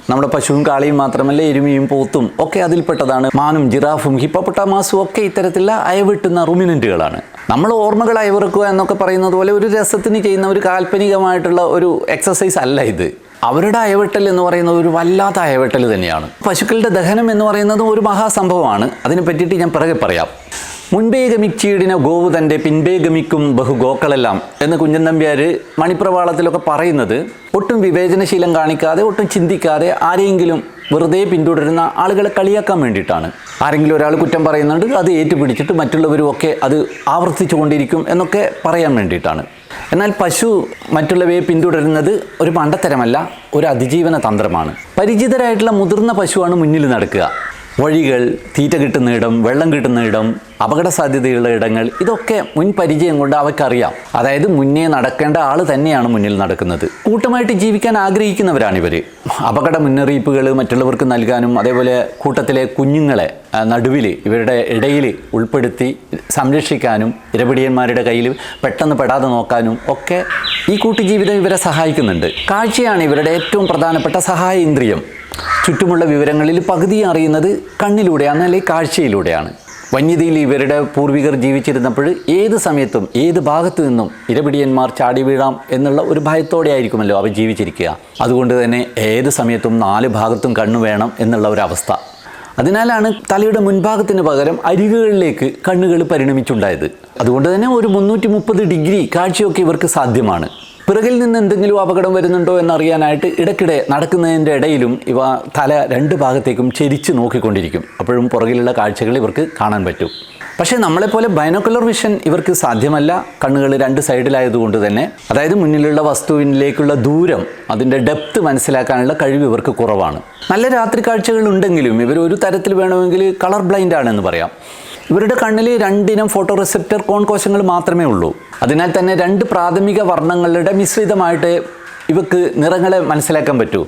നമ്മുടെ പശുവും കാളിയും മാത്രമല്ല എരുമയും പോത്തും ഒക്കെ അതിൽപ്പെട്ടതാണ്. മാനും ജിറാഫും ഹിപ്പപ്പൊട്ടാമാസും ഒക്കെ ഇത്തരത്തിലുള്ള അയവിട്ടുന്ന റുമിനന്റുകളാണ് നമ്മൾ ഓർമ്മകൾ അയവിറക്കുക എന്നൊക്കെ പറയുന്നത് പോലെ ഒരു രസത്തിന് ചെയ്യുന്ന ഒരു കാൽപ്പനികമായിട്ടുള്ള ഒരു എക്സസൈസ് അല്ല ഇത്. അവരുടെ അയവെട്ടൽ എന്ന് പറയുന്നത് ഒരു വല്ലാത്ത അയവെട്ടൽ തന്നെയാണ്. പശുക്കളുടെ ദഹനം എന്ന് പറയുന്നത് ഒരു മഹാസംഭവമാണ്. അതിനെ പറ്റിയിട്ട് ഞാൻ പിറകെ പറയാം. മുൻപേ ഗമിച്ചീടിന ഗോവ് തന്റെ പിൻപേ ഗമിക്കും ബഹു ഗോക്കളെല്ലാം എന്ന് കുഞ്ഞൻ നമ്പ്യാർ മണിപ്രവാളത്തിലൊക്കെ പറയുന്നത് ഒട്ടും വിവേചനശീലം കാണിക്കാതെ ഒട്ടും ചിന്തിക്കാതെ ആരെയെങ്കിലും വെറുതെ പിന്തുടരുന്ന ആളുകളെ കളിയാക്കാൻ വേണ്ടിയിട്ടാണ്. ആരെങ്കിലും ഒരാൾ കുറ്റം പറയുന്നുണ്ട് അത് ഏറ്റുപിടിച്ചിട്ട് മറ്റുള്ളവരും ഒക്കെ അത് ആവർത്തിച്ചു കൊണ്ടിരിക്കും എന്നൊക്കെ പറയാൻ വേണ്ടിയിട്ടാണ്. എന്നാൽ പശു മറ്റുള്ളവയെ പിന്തുടരുന്നത് ഒരു മണ്ടത്തരമല്ല ഒരു അതിജീവന തന്ത്രമാണ്. പരിചിതരായിട്ടുള്ള മുതിർന്ന പശുവാണ് മുന്നിൽ നടക്കുക. വഴികൾ തീറ്റ കിട്ടുന്ന ഇടം വെള്ളം കിട്ടുന്ന ഇടം അപകട സാധ്യതയുള്ള ഇടങ്ങൾ ഇതൊക്കെ മുൻ പരിചയം കൊണ്ട് അവർക്കറിയാം അതായത് മുന്നേ നടക്കേണ്ട ആൾ തന്നെയാണ് മുന്നിൽ നടക്കുന്നത്. കൂട്ടമായിട്ട് ജീവിക്കാൻ ആഗ്രഹിക്കുന്നവരാണിവർ അപകട മുന്നറിയിപ്പുകൾ മറ്റുള്ളവർക്ക് നൽകാനും അതേപോലെ കൂട്ടത്തിലെ കുഞ്ഞുങ്ങളെ നടുവിൽ ഇവരുടെ ഇടയിൽ ഉൾപ്പെടുത്തി സംരക്ഷിക്കാനും ഇരപിടിയന്മാരുടെ കയ്യിൽ പെട്ടെന്ന് പെടാതെ നോക്കാനും ഒക്കെ ഈ കൂട്ടുജീവിതം ഇവരെ സഹായിക്കുന്നുണ്ട്. കാഴ്ചയാണ് ഇവരുടെ ഏറ്റവും പ്രധാനപ്പെട്ട സഹായ ഇന്ദ്രിയം. ചുറ്റുമുള്ള വിവരങ്ങളിൽ പകുതി അറിയുന്നത് കണ്ണിലൂടെയാണ് അല്ലെങ്കിൽ കാഴ്ചയിലൂടെയാണ്. വന്യതയിൽ ഇവരുടെ പൂർവികർ ജീവിച്ചിരുന്നപ്പോൾ ഏത് സമയത്തും ഏത് ഭാഗത്തു നിന്നും ഇരപിടിയന്മാർ ചാടി വീഴാം എന്നുള്ള ഒരു ഭയത്തോടെ ആയിരിക്കുമല്ലോ അവർ ജീവിച്ചിരിക്കുക. അതുകൊണ്ട് തന്നെ ഏത് സമയത്തും നാല് ഭാഗത്തും കണ്ണു വേണം എന്നുള്ള ഒരു അവസ്ഥ. അതിനാലാണ് തലയുടെ മുൻഭാഗത്തിന് പകരം അരികുകളിലേക്ക് കണ്ണുകൾ പരിണമിച്ചുണ്ടായത്. അതുകൊണ്ട് തന്നെ ഒരു മുന്നൂറ്റി ഡിഗ്രി കാഴ്ചയൊക്കെ ഇവർക്ക് സാധ്യമാണ്. പിറകിൽ നിന്ന് എന്തെങ്കിലും അപകടം വരുന്നുണ്ടോ എന്നറിയാനായിട്ട് ഇടയ്ക്കിടെ നടക്കുന്നതിന്റെ ഇടയിലും ഇവ തല രണ്ട് ഭാഗത്തേക്കും ചെരിച്ച് നോക്കിക്കൊണ്ടിരിക്കും. അപ്പോഴും പുറകിലുള്ള കാഴ്ചകൾ ഇവർക്ക് കാണാൻ പറ്റും. പക്ഷേ നമ്മളെപ്പോലെ ബൈനോക്കുലർ വിഷൻ ഇവർക്ക് സാധ്യമല്ല. കണ്ണുകൾ രണ്ട് സൈഡിലായതുകൊണ്ട് തന്നെ. അതായത് മുന്നിലുള്ള വസ്തുവിനിലേക്കുള്ള ദൂരം അതിന്റെ ഡെപ്ത് മനസ്സിലാക്കാനുള്ള കഴിവ് ഇവർക്ക് കുറവാണ്. നല്ല രാത്രി കാഴ്ചകൾ ഉണ്ടെങ്കിലും ഇവർ ഒരു തരത്തിൽ വേണമെങ്കിൽ കളർ ബ്ലൈൻഡ് ആണെന്ന് പറയാം. ഇവരുടെ കണ്ണിൽ രണ്ടിനം ഫോട്ടോ റിസെപ്റ്റർ കോൺ കോശങ്ങൾ മാത്രമേ ഉള്ളൂ. അതിനാൽ തന്നെ രണ്ട് പ്രാഥമിക വർണങ്ങളുടെ മിശ്രിതമായിട്ട് ഇവക്ക് നിറങ്ങളെ മനസ്സിലാക്കാൻ പറ്റൂ.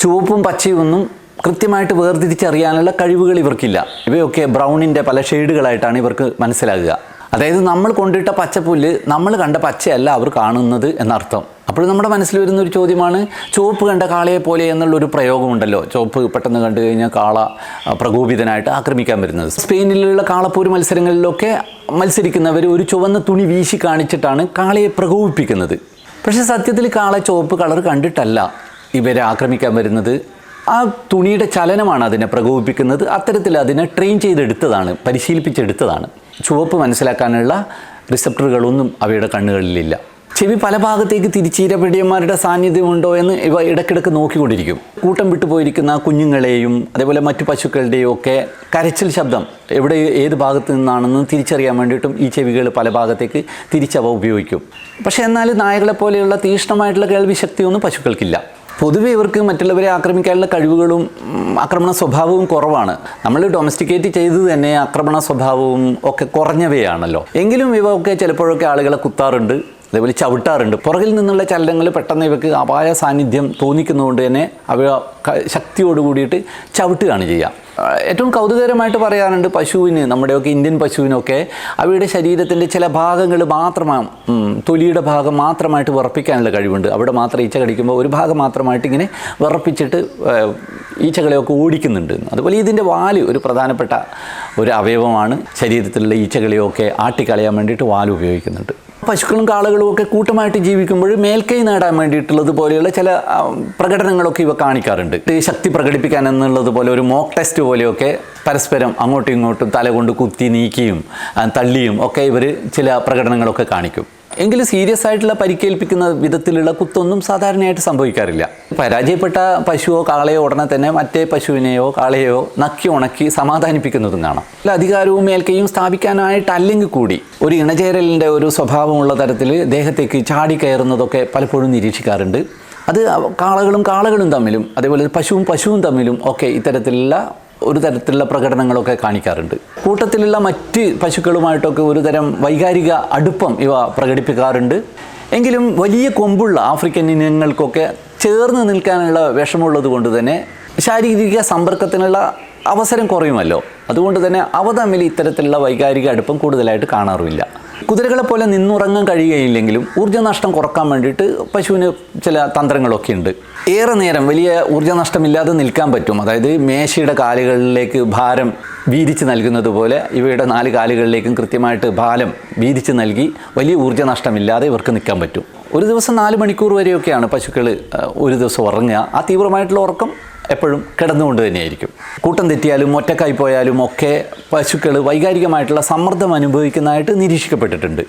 ചുവപ്പും പച്ചയും ഒന്നും കൃത്യമായിട്ട് വേർതിരിച്ചറിയാനുള്ള കഴിവുകൾ ഇവർക്കില്ല. ഇവയൊക്കെ ബ്രൗണിന്റെ പല ഷെയ്ഡുകളായിട്ടാണ് ഇവർക്ക് മനസ്സിലാകുക. അതായത് നമ്മൾ കൊണ്ടിട്ട പച്ചപ്പുല്ല് നമ്മൾ കണ്ട പച്ചയല്ല അവർ കാണുന്നത് എന്നർത്ഥം. അപ്പോൾ നമ്മുടെ മനസ്സിൽ വരുന്ന ഒരു ചോദ്യമാണ് ചുവപ്പ് കണ്ട കാളയെ പോലെ എന്നുള്ളൊരു പ്രയോഗമുണ്ടല്ലോ. ചുവപ്പ് പെട്ടെന്ന് കണ്ടു കഴിഞ്ഞാൽ കാള പ്രകോപിതനായിട്ട് ആക്രമിക്കാൻ വരുന്നത്. സ്പെയിനിലുള്ള കാളപ്പൂര് മത്സരങ്ങളിലൊക്കെ മത്സരിക്കുന്നവർ ഒരു ചുവന്ന തുണി വീശി കാണിച്ചിട്ടാണ് കാളയെ പ്രകോപിപ്പിക്കുന്നത്. പക്ഷേ സത്യത്തിൽ കാള ചുവപ്പ് കളർ കണ്ടിട്ടല്ല ഇവരെ ആക്രമിക്കാൻ വരുന്നത്. ആ തുണിയുടെ ചലനമാണ് അതിനെ പ്രകോപിപ്പിക്കുന്നത്. അത്തരത്തിൽ അതിനെ ട്രെയിൻ ചെയ്തെടുത്തതാണ് പരിശീലിപ്പിച്ചെടുത്തതാണ്. ചുവപ്പ് മനസ്സിലാക്കാനുള്ള റിസപ്റ്ററുകളൊന്നും അവയുടെ കണ്ണുകളിലില്ല. ചെവി പല ഭാഗത്തേക്ക് തിരിച്ചീരപിടിയന്മാരുടെ സാന്നിധ്യമുണ്ടോ എന്ന് ഇവ ഇടയ്ക്കിടയ്ക്ക് നോക്കിക്കൊണ്ടിരിക്കും. കൂട്ടം വിട്ടുപോയിരിക്കുന്ന കുഞ്ഞുങ്ങളെയും അതേപോലെ മറ്റു പശുക്കളുടെയും ഒക്കെ കരച്ചിൽ ശബ്ദം എവിടെ ഏത് ഭാഗത്ത് നിന്നാണെന്ന് തിരിച്ചറിയാൻ വേണ്ടിയിട്ടും ഈ ചെവികൾ പല ഭാഗത്തേക്ക് തിരിച്ചവ ഉപയോഗിക്കും. പക്ഷേ എന്നാൽ നായകളെ പോലെയുള്ള തീക്ഷ്ണമായിട്ടുള്ള കേൾവി ശക്തിയൊന്നും പശുക്കൾക്കില്ല. പൊതുവെ ഇവർക്ക് മറ്റുള്ളവരെ ആക്രമിക്കാനുള്ള കഴിവുകളും ആക്രമണ സ്വഭാവവും കുറവാണ്. നമ്മൾ ഡൊമസ്റ്റിക്കേറ്റ് ചെയ്ത് തന്നെ ആക്രമണ സ്വഭാവവും ഒക്കെ കുറഞ്ഞവയാണല്ലോ. എങ്കിലും ഇവ ഒക്കെ ചിലപ്പോഴൊക്കെ ആളുകളെ കുത്താറുണ്ട്. അതേപോലെ ചവിട്ടാറുണ്ട്. പുറകിൽ നിന്നുള്ള ചലനങ്ങൾ പെട്ടെന്ന് ഇവർക്ക് അപായ സാന്നിധ്യം തോന്നിക്കുന്നതുകൊണ്ട് തന്നെ അവ ശക്തിയോട് കൂടിയിട്ട് ചവിട്ടുകയാണ് ചെയ്യുക. ഏറ്റവും കൗതുകരമായിട്ട് പറയാറുണ്ട് പശുവിന് നമ്മുടെയൊക്കെ ഇന്ത്യൻ പശുവിനൊക്കെ അവയുടെ ശരീരത്തിന്റെ ചില ഭാഗങ്ങൾ മാത്രമാണ് തൊലിയുടെ ഭാഗം മാത്രമായിട്ട് വിറപ്പിക്കാനുള്ള കഴിവുണ്ട്. അവിടെ മാത്രം ഈച്ച കടിക്കുമ്പോൾ ഒരു ഭാഗം മാത്രമായിട്ട് ഇങ്ങനെ വിറപ്പിച്ചിട്ട് ഈച്ചകളെയൊക്കെ ഓടിക്കുന്നുണ്ട്. അതുപോലെ ഇതിന്റെ വാൽ ഒരു പ്രധാനപ്പെട്ട ഒരു അവയവമാണ്. ശരീരത്തിലുള്ള ഈച്ചകളെയൊക്കെ ആട്ടിക്കളയാൻ വേണ്ടിയിട്ട് വാൽ ഉപയോഗിക്കുന്നുണ്ട്. പശുക്കളും കാളകളും ഒക്കെ കൂട്ടമായിട്ട് ജീവിക്കുമ്പോൾ മേൽക്കൈ നേടാൻ വേണ്ടിയിട്ടുള്ളത് പോലെയുള്ള ചില പ്രകടനങ്ങളൊക്കെ ഇവ കാണിക്കാറുണ്ട്. ശക്തി പ്രകടിപ്പിക്കാൻ എന്നുള്ളത് പോലെ ഒരു മോക്ക് ടെസ്റ്റ് പോലെയൊക്കെ പരസ്പരം അങ്ങോട്ടും ഇങ്ങോട്ടും തല കൊണ്ട് കുത്തി നീക്കിയും തള്ളിയും ഒക്കെ ഇവർ ചില പ്രകടനങ്ങളൊക്കെ കാണിക്കും. എങ്കിലും സീരിയസ് ആയിട്ടുള്ള പരിക്കേൽപ്പിക്കുന്ന വിധത്തിലുള്ള കുത്തൊന്നും സാധാരണയായിട്ട് സംഭവിക്കാറില്ല. പരാജയപ്പെട്ട പശുവോ കാളയോ ഉടനെ തന്നെ മറ്റേ പശുവിനെയോ കാളയോ നക്കി ഉണക്കി സമാധാനിപ്പിക്കുന്നതും കാണാം അധികാരവും മേൽക്കയും സ്ഥാപിക്കാനായിട്ടല്ലെങ്കിൽ കൂടി ഒരു ഇണചേരലിന്റെ ഒരു സ്വഭാവമുള്ള തരത്തിൽ ദേഹത്തേക്ക് ചാടി കയറുന്നതൊക്കെ പലപ്പോഴും നിരീക്ഷിക്കാറുണ്ട്. അത് കാളകളും കാളകളും തമ്മിലും അതേപോലെ പശുവും പശുവും തമ്മിലും ഒക്കെ ഇത്തരത്തിലുള്ള ഒരു തരത്തിലുള്ള പ്രകടനങ്ങളൊക്കെ കാണിക്കാറുണ്ട്. കൂട്ടത്തിലുള്ള മറ്റ് പശുക്കളുമായിട്ടൊക്കെ ഒരു തരം വൈകാരിക അടുപ്പം ഇവ പ്രകടിപ്പിക്കാറുണ്ട്. എങ്കിലും വലിയ കൊമ്പുള്ള ആഫ്രിക്കൻ ഇനങ്ങൾക്കൊക്കെ ചേർന്ന് നിൽക്കാനുള്ള വിഷമുള്ളത് കൊണ്ട് തന്നെ ശാരീരിക സമ്പർക്കത്തിനുള്ള അവസരം കുറയുമല്ലോ. അതുകൊണ്ട് തന്നെ അവ തമ്മിൽ ഇത്തരത്തിലുള്ള വൈകാരിക അടുപ്പം കൂടുതലായിട്ട് കാണാറുമില്ല. കുതിരകളെ പോലെ നിന്നുറങ്ങാൻ കഴിയുകയില്ലെങ്കിലും ഊർജനഷ്ടം കുറയ്ക്കാൻ വേണ്ടിയിട്ട് പശുവിന് ചില തന്ത്രങ്ങളൊക്കെ ഉണ്ട്. ഏറെ നേരം വലിയ ഊർജനഷ്ടമില്ലാതെ നിൽക്കാൻ പറ്റും. അതായത് മേശയുടെ കാലുകളിലേക്ക് ഭാരം വീതിച്ച് നൽകുന്നത് പോലെ ഇവയുടെ നാല് കാലുകളിലേക്കും കൃത്യമായിട്ട് ഭാരം വീതിച്ച് നൽകി വലിയ ഊർജനഷ്ടമില്ലാതെ ഇവർക്ക് നിൽക്കാൻ പറ്റും. ഒരു ദിവസം നാല് മണിക്കൂർ വരെയൊക്കെയാണ് പശുക്കൾ ഒരു ദിവസം ഉറങ്ങുക. ആ തീവ്രമായിട്ടുള്ള ഉറക്കം എപ്പോഴും കിടന്നുകൊണ്ട് തന്നെയായിരിക്കും. കൂട്ടം തെറ്റിയാലും ഒറ്റക്കായി പോയാലും ഒക്കെ പശുക്കൾ വൈകാരികമായിട്ടുള്ള സമ്മർദ്ദം അനുഭവിക്കുന്നതായിട്ട് നിരീക്ഷിക്കപ്പെട്ടിട്ടുണ്ട്.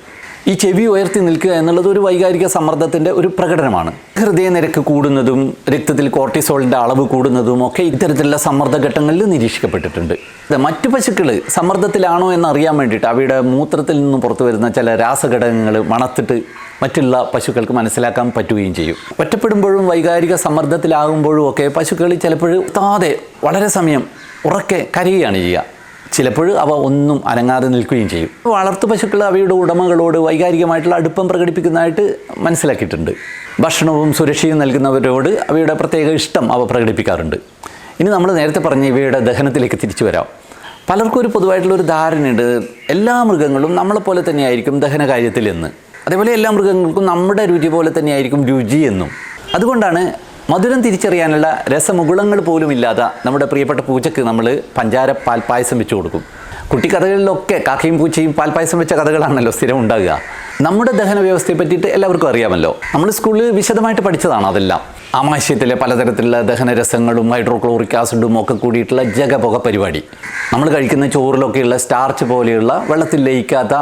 ഈ ചെവി ഉയർത്തി നിൽക്കുക എന്നുള്ളത് ഒരു വൈകാരിക സമ്മർദ്ദത്തിന്റെ ഒരു പ്രകടനമാണ്. ഹൃദയനിരക്ക് കൂടുന്നതും രക്തത്തിൽ കോർട്ടിസോളിന്റെ അളവ് കൂടുന്നതും ഒക്കെ ഇത്തരത്തിലുള്ള സമ്മർദ്ദ ഘട്ടങ്ങളിൽ നിരീക്ഷിക്കപ്പെട്ടിട്ടുണ്ട്. മറ്റു പശുക്കൾ സമ്മർദ്ദത്തിലാണോ എന്നറിയാൻ വേണ്ടിയിട്ട് അവയുടെ മൂത്രത്തിൽ നിന്നും പുറത്തു വരുന്ന ചില രാസഘടകങ്ങൾ മണത്തിട്ട് മറ്റുള്ള പശുക്കൾക്ക് മനസ്സിലാക്കാൻ പറ്റുകയും ചെയ്യും. ഒറ്റപ്പെടുമ്പോഴും വൈകാരിക സമ്മർദ്ദത്തിലാകുമ്പോഴും ഒക്കെ പശുക്കൾ ചിലപ്പോഴും താതെ വളരെ സമയം ഉറക്കെ കരയുകയാണ് ചെയ്യുക. ചിലപ്പോൾ അവ ഒന്നും അനങ്ങാതെ നിൽക്കുകയും ചെയ്യും. വളർത്തു പശുക്കൾ അവയുടെ ഉടമകളോട് വൈകാരികമായിട്ടുള്ള അടുപ്പം പ്രകടിപ്പിക്കുന്നതായിട്ട് മനസ്സിലാക്കിയിട്ടുണ്ട്. ഭക്ഷണവും സുരക്ഷയും നൽകുന്നവരോട് അവയുടെ പ്രത്യേക ഇഷ്ടം അവ പ്രകടിപ്പിക്കാറുണ്ട്. ഇനി നമ്മൾ നേരത്തെ പറഞ്ഞ ഇവയുടെ ദഹനത്തിലേക്ക് തിരിച്ചു വരാം. പലർക്കും ഒരു പൊതുവായിട്ടുള്ളൊരു ധാരണയുണ്ട്. എല്ലാ മൃഗങ്ങളും നമ്മളെപ്പോലെ തന്നെയായിരിക്കും ദഹന കാര്യത്തിൽ എന്ന്. അതേപോലെ എല്ലാ മൃഗങ്ങൾക്കും നമ്മുടെ രുചി പോലെ തന്നെയായിരിക്കും രുചി എന്നും. അതുകൊണ്ടാണ് മധുരം തിരിച്ചറിയാനുള്ള രസമുകുളങ്ങൾ പോലും ഇല്ലാത്ത നമ്മുടെ പ്രിയപ്പെട്ട പൂച്ചയ്ക്ക് നമ്മൾ പഞ്ചാര പാൽപ്പായസം വെച്ച് കൊടുക്കും. കുട്ടിക്കഥകളിലൊക്കെ കാക്കയും പൂച്ചയും പാൽപ്പായസം വെച്ച കഥകളാണല്ലോ സ്ഥിരം ഉണ്ടാകുക നമ്മുടെ ദഹന വ്യവസ്ഥയെ പറ്റിയിട്ട് എല്ലാവർക്കും അറിയാമല്ലോ. നമ്മൾ സ്കൂളിൽ വിശദമായിട്ട് പഠിച്ചതാണ് അതെല്ലാം. ആമാശയത്തിലെ പലതരത്തിലുള്ള ദഹനരസങ്ങളും ഹൈഡ്രോക്ലോറിക് ആസിഡും ഒക്കെ കൂടിയിട്ടുള്ള ജഗപുക പരിപാടി. നമ്മൾ കഴിക്കുന്ന ചോറിലൊക്കെയുള്ള സ്റ്റാർച്ച് പോലെയുള്ള വെള്ളത്തിൽ ലയിക്കാത്ത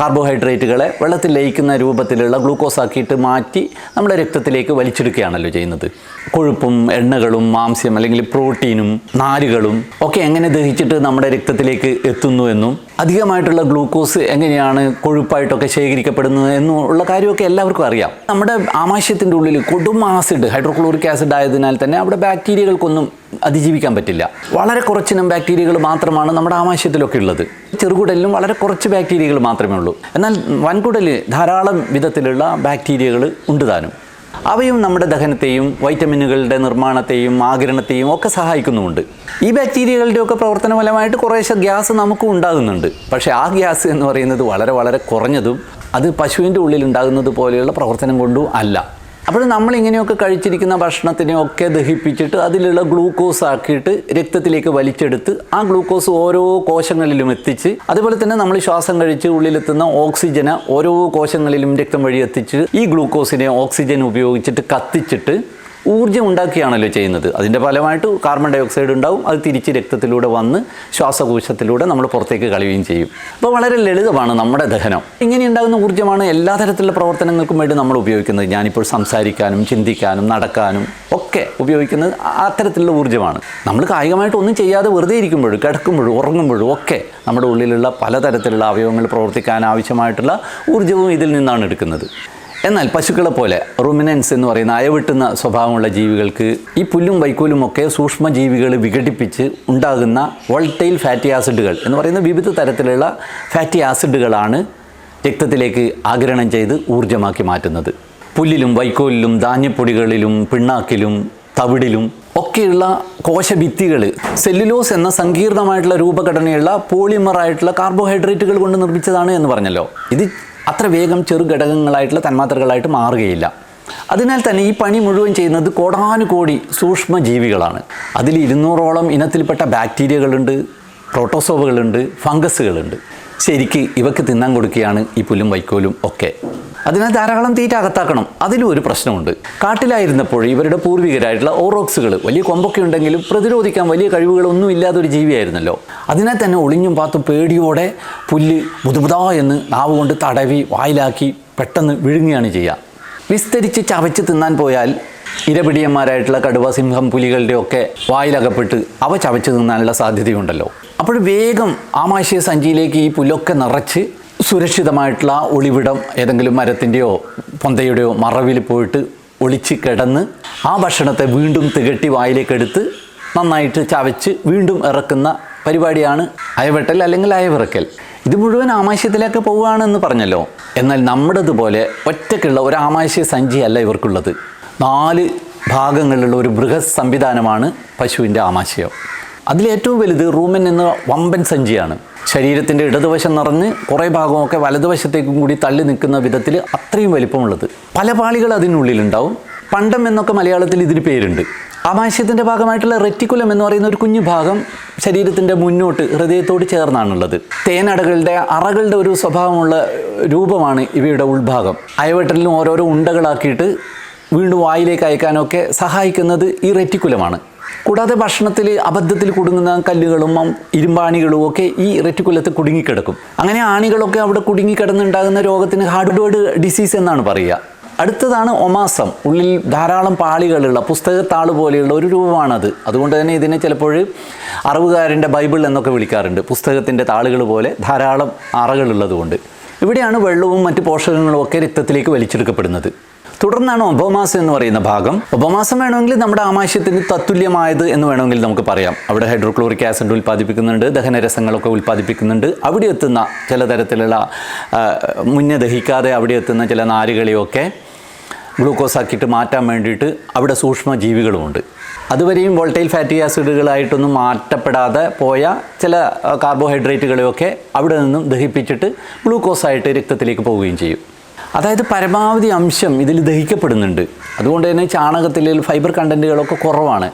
കാർബോഹൈഡ്രേറ്റുകളെ വെള്ളത്തിൽ ലയിക്കുന്ന രൂപത്തിലുള്ള ഗ്ലൂക്കോസ് ആക്കിയിട്ട് മാറ്റി നമ്മുടെ രക്തത്തിലേക്ക് വലിച്ചെടുക്കുകയാണല്ലോ ചെയ്യുന്നത്. കൊഴുപ്പും എണ്ണകളും മാംസ്യം അല്ലെങ്കിൽ പ്രോട്ടീനും നാരുകളും ഒക്കെ എങ്ങനെ ദഹിച്ചിട്ട് നമ്മുടെ രക്തത്തിലേക്ക് എത്തുന്നു എന്നും അധികമായിട്ടുള്ള ഗ്ലൂക്കോസ് എങ്ങനെയാണ് കൊഴുപ്പായിട്ടൊക്കെ ശേഖരിക്കപ്പെടുന്നത് എന്നുള്ള കാര്യമൊക്കെ എല്ലാവർക്കും അറിയാം. നമ്മുടെ ആമാശയത്തിന്റെ ഉള്ളിൽ കൊടും ആസിഡ് ഹൈഡ്രോക്ലോറിക് ആസിഡ് ആയതിനാൽ തന്നെ അവിടെ ബാക്ടീരിയകൾക്കൊന്നും അതിജീവിക്കാൻ പറ്റില്ല. വളരെ കുറച്ചിനം ബാക്ടീരിയകൾ മാത്രമാണ് നമ്മുടെ ആമാശയത്തിലൊക്കെ ഉള്ളത്. ചെറുകുടലിലും വളരെ കുറച്ച് ബാക്ടീരിയകൾ മാത്രമേ ഉള്ളൂ. എന്നാൽ വൻകുടലിൽ ധാരാളം വിധത്തിലുള്ള ബാക്ടീരിയകൾ ഉണ്ട് താനും. അവയും നമ്മുടെ ദഹനത്തെയും വൈറ്റമിനുകളുടെ നിർമ്മാണത്തെയും ആഗിരണത്തെയും ഒക്കെ സഹായിക്കുന്നുമുണ്ട്. ഈ ബാക്ടീരിയകളുടെ ഒക്കെ പ്രവർത്തന ഫലമായിട്ട് കുറേശ്ശെ ഗ്യാസ് നമുക്കും ഉണ്ടാകുന്നുണ്ട്. പക്ഷേ ആ ഗ്യാസ് എന്ന് പറയുന്നത് വളരെ വളരെ കുറഞ്ഞതും അത് പശുവിന്റെ ഉള്ളിൽ ഉണ്ടാകുന്നത് പോലെയുള്ള പ്രവർത്തനം കൊണ്ടും അല്ല. അപ്പോൾ നമ്മൾ ഇങ്ങനെയൊക്കെ കഴിച്ചിരിക്കുന്ന ഭക്ഷണത്തിനെയൊക്കെ ദഹിപ്പിച്ചിട്ട് അതിലുള്ള ഗ്ലൂക്കോസ് ആക്കിയിട്ട് രക്തത്തിലേക്ക് വലിച്ചെടുത്ത് ആ ഗ്ലൂക്കോസ് ഓരോ കോശങ്ങളിലും എത്തിച്ച് അതുപോലെ തന്നെ നമ്മൾ ശ്വാസം കഴിച്ച് ഉള്ളിലെത്തുന്ന ഓക്സിജന് ഓരോ കോശങ്ങളിലും രക്തം വഴി എത്തിച്ച് ഈ ഗ്ലൂക്കോസിനെ ഓക്സിജൻ ഉപയോഗിച്ചിട്ട് കത്തിച്ചിട്ട് ഊർജം ഉണ്ടാക്കുകയാണല്ലോ ചെയ്യുന്നത്. അതിന്റെ ഫലമായിട്ട് കാർബൺ ഡൈ ഓക്സൈഡ് ഉണ്ടാവും. അത് തിരിച്ച് രക്തത്തിലൂടെ വന്ന് ശ്വാസകോശത്തിലൂടെ നമ്മൾ പുറത്തേക്ക് കളയുകയും ചെയ്യും. അപ്പോൾ വളരെ ലളിതമാണ് നമ്മുടെ ദഹനം. ഇങ്ങനെ ഉണ്ടാകുന്ന ഊർജമാണ് എല്ലാ തരത്തിലുള്ള പ്രവർത്തനങ്ങൾക്കും വേണ്ടി നമ്മൾ ഉപയോഗിക്കുന്നത്. ഞാനിപ്പോൾ സംസാരിക്കാനും ചിന്തിക്കാനും നടക്കാനും ഒക്കെ ഉപയോഗിക്കുന്നത് അത്തരത്തിലുള്ള ഊർജമാണ്. നമ്മൾ കായികമായിട്ട് ഒന്നും ചെയ്യാതെ വെറുതെ ഇരിക്കുമ്പോഴും കിടക്കുമ്പോഴും ഉറങ്ങുമ്പോഴും ഒക്കെ നമ്മുടെ ഉള്ളിലുള്ള പലതരത്തിലുള്ള അവയവങ്ങൾ പ്രവർത്തിക്കാൻ ആവശ്യമായിട്ടുള്ള ഊർജവും ഇതിൽ നിന്നാണ് എടുക്കുന്നത്. എന്നാൽ പശുക്കളെ പോലെ റുമിനൻസ് എന്ന് പറയുന്ന അയവിട്ടുന്ന സ്വഭാവമുള്ള ജീവികൾക്ക് ഈ പുല്ലും വൈക്കോലും ഒക്കെ സൂക്ഷ്മജീവികൾ വിഘടിപ്പിച്ച് ഉണ്ടാകുന്ന വോൾട്ടൈൽ ഫാറ്റി ആസിഡുകൾ എന്ന് പറയുന്ന വിവിധ തരത്തിലുള്ള ഫാറ്റി ആസിഡുകളാണ് രക്തത്തിലേക്ക് ആഗിരണം ചെയ്ത് ഊർജമാക്കി മാറ്റുന്നത്. പുല്ലിലും വൈക്കോലിലും ധാന്യപ്പൊടികളിലും പിണ്ണാക്കിലും തവിടിലും ഒക്കെയുള്ള കോശഭിത്തികൾ സെല്ലുലോസ് എന്ന സങ്കീർണമായിട്ടുള്ള രൂപഘടനയുള്ള പോളിമറായിട്ടുള്ള കാർബോഹൈഡ്രേറ്റുകൾ കൊണ്ട് നിർമ്മിച്ചതാണ് എന്ന് പറഞ്ഞല്ലോ. ഇത് അത്ര വേഗം ചെറു ഘടകങ്ങളായിട്ടുള്ള തന്മാത്രകളായിട്ട് മാറുകയില്ല. അതിനാൽ തന്നെ ഈ പണി മുഴുവൻ ചെയ്യുന്നത് കോടാനുകോടി സൂക്ഷ്മ ജീവികളാണ് അതിൽ ഇരുന്നൂറോളം ഇനത്തിൽപ്പെട്ട ബാക്ടീരിയകളുണ്ട് പ്രോട്ടോസോവുകളുണ്ട് ഫംഗസുകളുണ്ട്. ശരിക്ക് ഇവക്ക് തിന്നാൻ കൊടുക്കുകയാണ് ഈ പുല്ലും വൈക്കോലും ഒക്കെ. അതിനെ ധാരാളം തീറ്റ അകത്താക്കണം. അതിലും ഒരു പ്രശ്നമുണ്ട്. കാട്ടിലായിരുന്നപ്പോൾ ഇവരുടെ പൂർവികരായിട്ടുള്ള ഓറോക്സുകൾ വലിയ കൊമ്പൊക്കെ ഉണ്ടെങ്കിലും പ്രതിരോധിക്കാൻ വലിയ കഴിവുകളൊന്നും ഇല്ലാത്ത ഒരു ജീവിയായിരുന്നല്ലോ. അതിനെ തന്നെ ഒളിഞ്ഞും പാത്തും പേടിയോടെ പുല്ല് മുതുമുതാ എന്ന് നാവ് കൊണ്ട് തടവി വായിലാക്കി പെട്ടെന്ന് വിഴുങ്ങുകയാണ് ചെയ്യുക. വിസ്തരിച്ച് ചവച്ച് തിന്നാൻ പോയാൽ ഇരപിടിയന്മാരായിട്ടുള്ള കടുവ സിംഹം പുലികളുടെ ഒക്കെ വായിലകപ്പെട്ട് അവ ചവച്ച് തിന്നാനുള്ള സാധ്യതയുണ്ടല്ലോ. അപ്പോൾ വേഗം ആമാശയ സഞ്ചിയിലേക്ക് ഈ പുല്ലൊക്കെ നിറച്ച് സുരക്ഷിതമായിട്ടുള്ള ഒളിവിടം ഏതെങ്കിലും മരത്തിന്റെയോ പൊന്തയുടെയോ മറവിൽ പോയിട്ട് ഒളിച്ച് കിടന്ന് ആ ഭക്ഷണത്തെ വീണ്ടും തികട്ടി വായിലേക്കെടുത്ത് നന്നായിട്ട് ചവച്ച് വീണ്ടും ഇറക്കുന്ന പരിപാടിയാണ് അയവെട്ടൽ അല്ലെങ്കിൽ അയവിറക്കൽ. ഇത് മുഴുവൻ ആമാശയത്തിലേക്ക് പോവുകയാണെന്ന് പറഞ്ഞല്ലോ. എന്നാൽ നമ്മുടേതുപോലെ ഒറ്റയ്ക്കുള്ള ഒരു ആമാശയ സഞ്ചിയല്ല ഇവർക്കുള്ളത്. നാല് ഭാഗങ്ങളിലുള്ള ഒരു ബൃഹത് സംവിധാനമാണ് പശുവിന്റെ ആമാശയം. അതിലേറ്റവും വലുത് റൂമൻ എന്ന വമ്പൻ സഞ്ചിയാണ്. ശരീരത്തിന്റെ ഇടതുവശം നിറഞ്ഞ് കുറേ ഭാഗമൊക്കെ വലതുവശത്തേക്കും കൂടി തള്ളി നിൽക്കുന്ന വിധത്തിൽ അത്രയും വലിപ്പമുള്ളത്. പല പാളികൾ അതിനുള്ളിലുണ്ടാവും. പണ്ടം എന്നൊക്കെ മലയാളത്തിൽ ഇതിന് പേരുണ്ട്. ആമാശയത്തിന്റെ ഭാഗമായിട്ടുള്ള റെറ്റിക്കുലം എന്ന് പറയുന്ന ഒരു കുഞ്ഞു ഭാഗം ശരീരത്തിന്റെ മുന്നോട്ട് ഹൃദയത്തോട് ചേർന്നാണുള്ളത്. തേനടകളുടെ അറകളുടെ ഒരു സ്വഭാവമുള്ള രൂപമാണ് ഇവയുടെ ഉൾഭാഗം. അയവട്ടലിലും ഓരോരോ ഉണ്ടകളാക്കിയിട്ട് വീണ്ടും വായിലേക്ക് അയക്കാനൊക്കെ സഹായിക്കുന്നത് ഈ റെറ്റിക്കുലമാണ്. കൂടാതെ ഭക്ഷണത്തിൽ അബദ്ധത്തിൽ കുടുങ്ങുന്ന കല്ലുകളും ഇരുമ്പാണികളും ഒക്കെ ഈ റെറ്റിക്കുലത്ത് കുടുങ്ങിക്കിടക്കും. അങ്ങനെ ആണികളൊക്കെ അവിടെ കുടുങ്ങിക്കിടന്നുണ്ടാകുന്ന രോഗത്തിന് ഹാർഡ്വേർഡ് ഡിസീസ് എന്നാണ് പറയുക. അടുത്തതാണ് ഒമാസം. ഉള്ളിൽ ധാരാളം പാളികളുള്ള പുസ്തകത്താൾ പോലെയുള്ള ഒരു രൂപമാണത്. അതുകൊണ്ട് തന്നെ ഇതിനെ ചിലപ്പോൾ അറിവുകാരന്റെ ബൈബിൾ എന്നൊക്കെ വിളിക്കാറുണ്ട്. പുസ്തകത്തിന്റെ താളുകൾ പോലെ ധാരാളം അറകളുള്ളതുകൊണ്ട്. ഇവിടെയാണ് വെള്ളവും മറ്റ് പോഷകങ്ങളും ഒക്കെ രക്തത്തിലേക്ക് വലിച്ചെടുക്കപ്പെടുന്നത്. തുടർന്നാണ് ഉപമാസം എന്ന് പറയുന്ന ഭാഗം. ഉപമാസം വേണമെങ്കിൽ നമ്മുടെ ആമാശയത്തിന് തത്തുല്യമായത് എന്ന് വേണമെങ്കിൽ നമുക്ക് പറയാം. അവിടെ ഹൈഡ്രോക്ലോറിക് ആസിഡ് ഉൽപ്പാദിപ്പിക്കുന്നുണ്ട് ദഹനരസങ്ങളൊക്കെ ഉൽപ്പാദിപ്പിക്കുന്നുണ്ട്. അവിടെ എത്തുന്ന ചില തരത്തിലുള്ള മുന്നേ ദഹിക്കാതെ അവിടെ എത്തുന്ന ചില നാരുകളെയൊക്കെ ഗ്ലൂക്കോസ് ആക്കിയിട്ട് മാറ്റാൻ വേണ്ടിയിട്ട് അവിടെ സൂക്ഷ്മ ജീവികളുമുണ്ട് അതുവരെയും വോൾട്ടൈൽ ഫാറ്റി ആസിഡുകളായിട്ടൊന്നും മാറ്റപ്പെടാതെ പോയ ചില കാർബോഹൈഡ്രേറ്റുകളെയൊക്കെ അവിടെ നിന്നും ദഹിപ്പിച്ചിട്ട് ഗ്ലൂക്കോസായിട്ട് രക്തത്തിലേക്ക് പോവുകയും ചെയ്യും. അതായത് പരമാവധി അംശം ഇതിൽ ദഹിക്കപ്പെടുന്നുണ്ട്. അതുകൊണ്ട് തന്നെ ചാണകത്തിൽ ഫൈബർ കണ്ടന്റുകളൊക്കെ കുറവാണ്.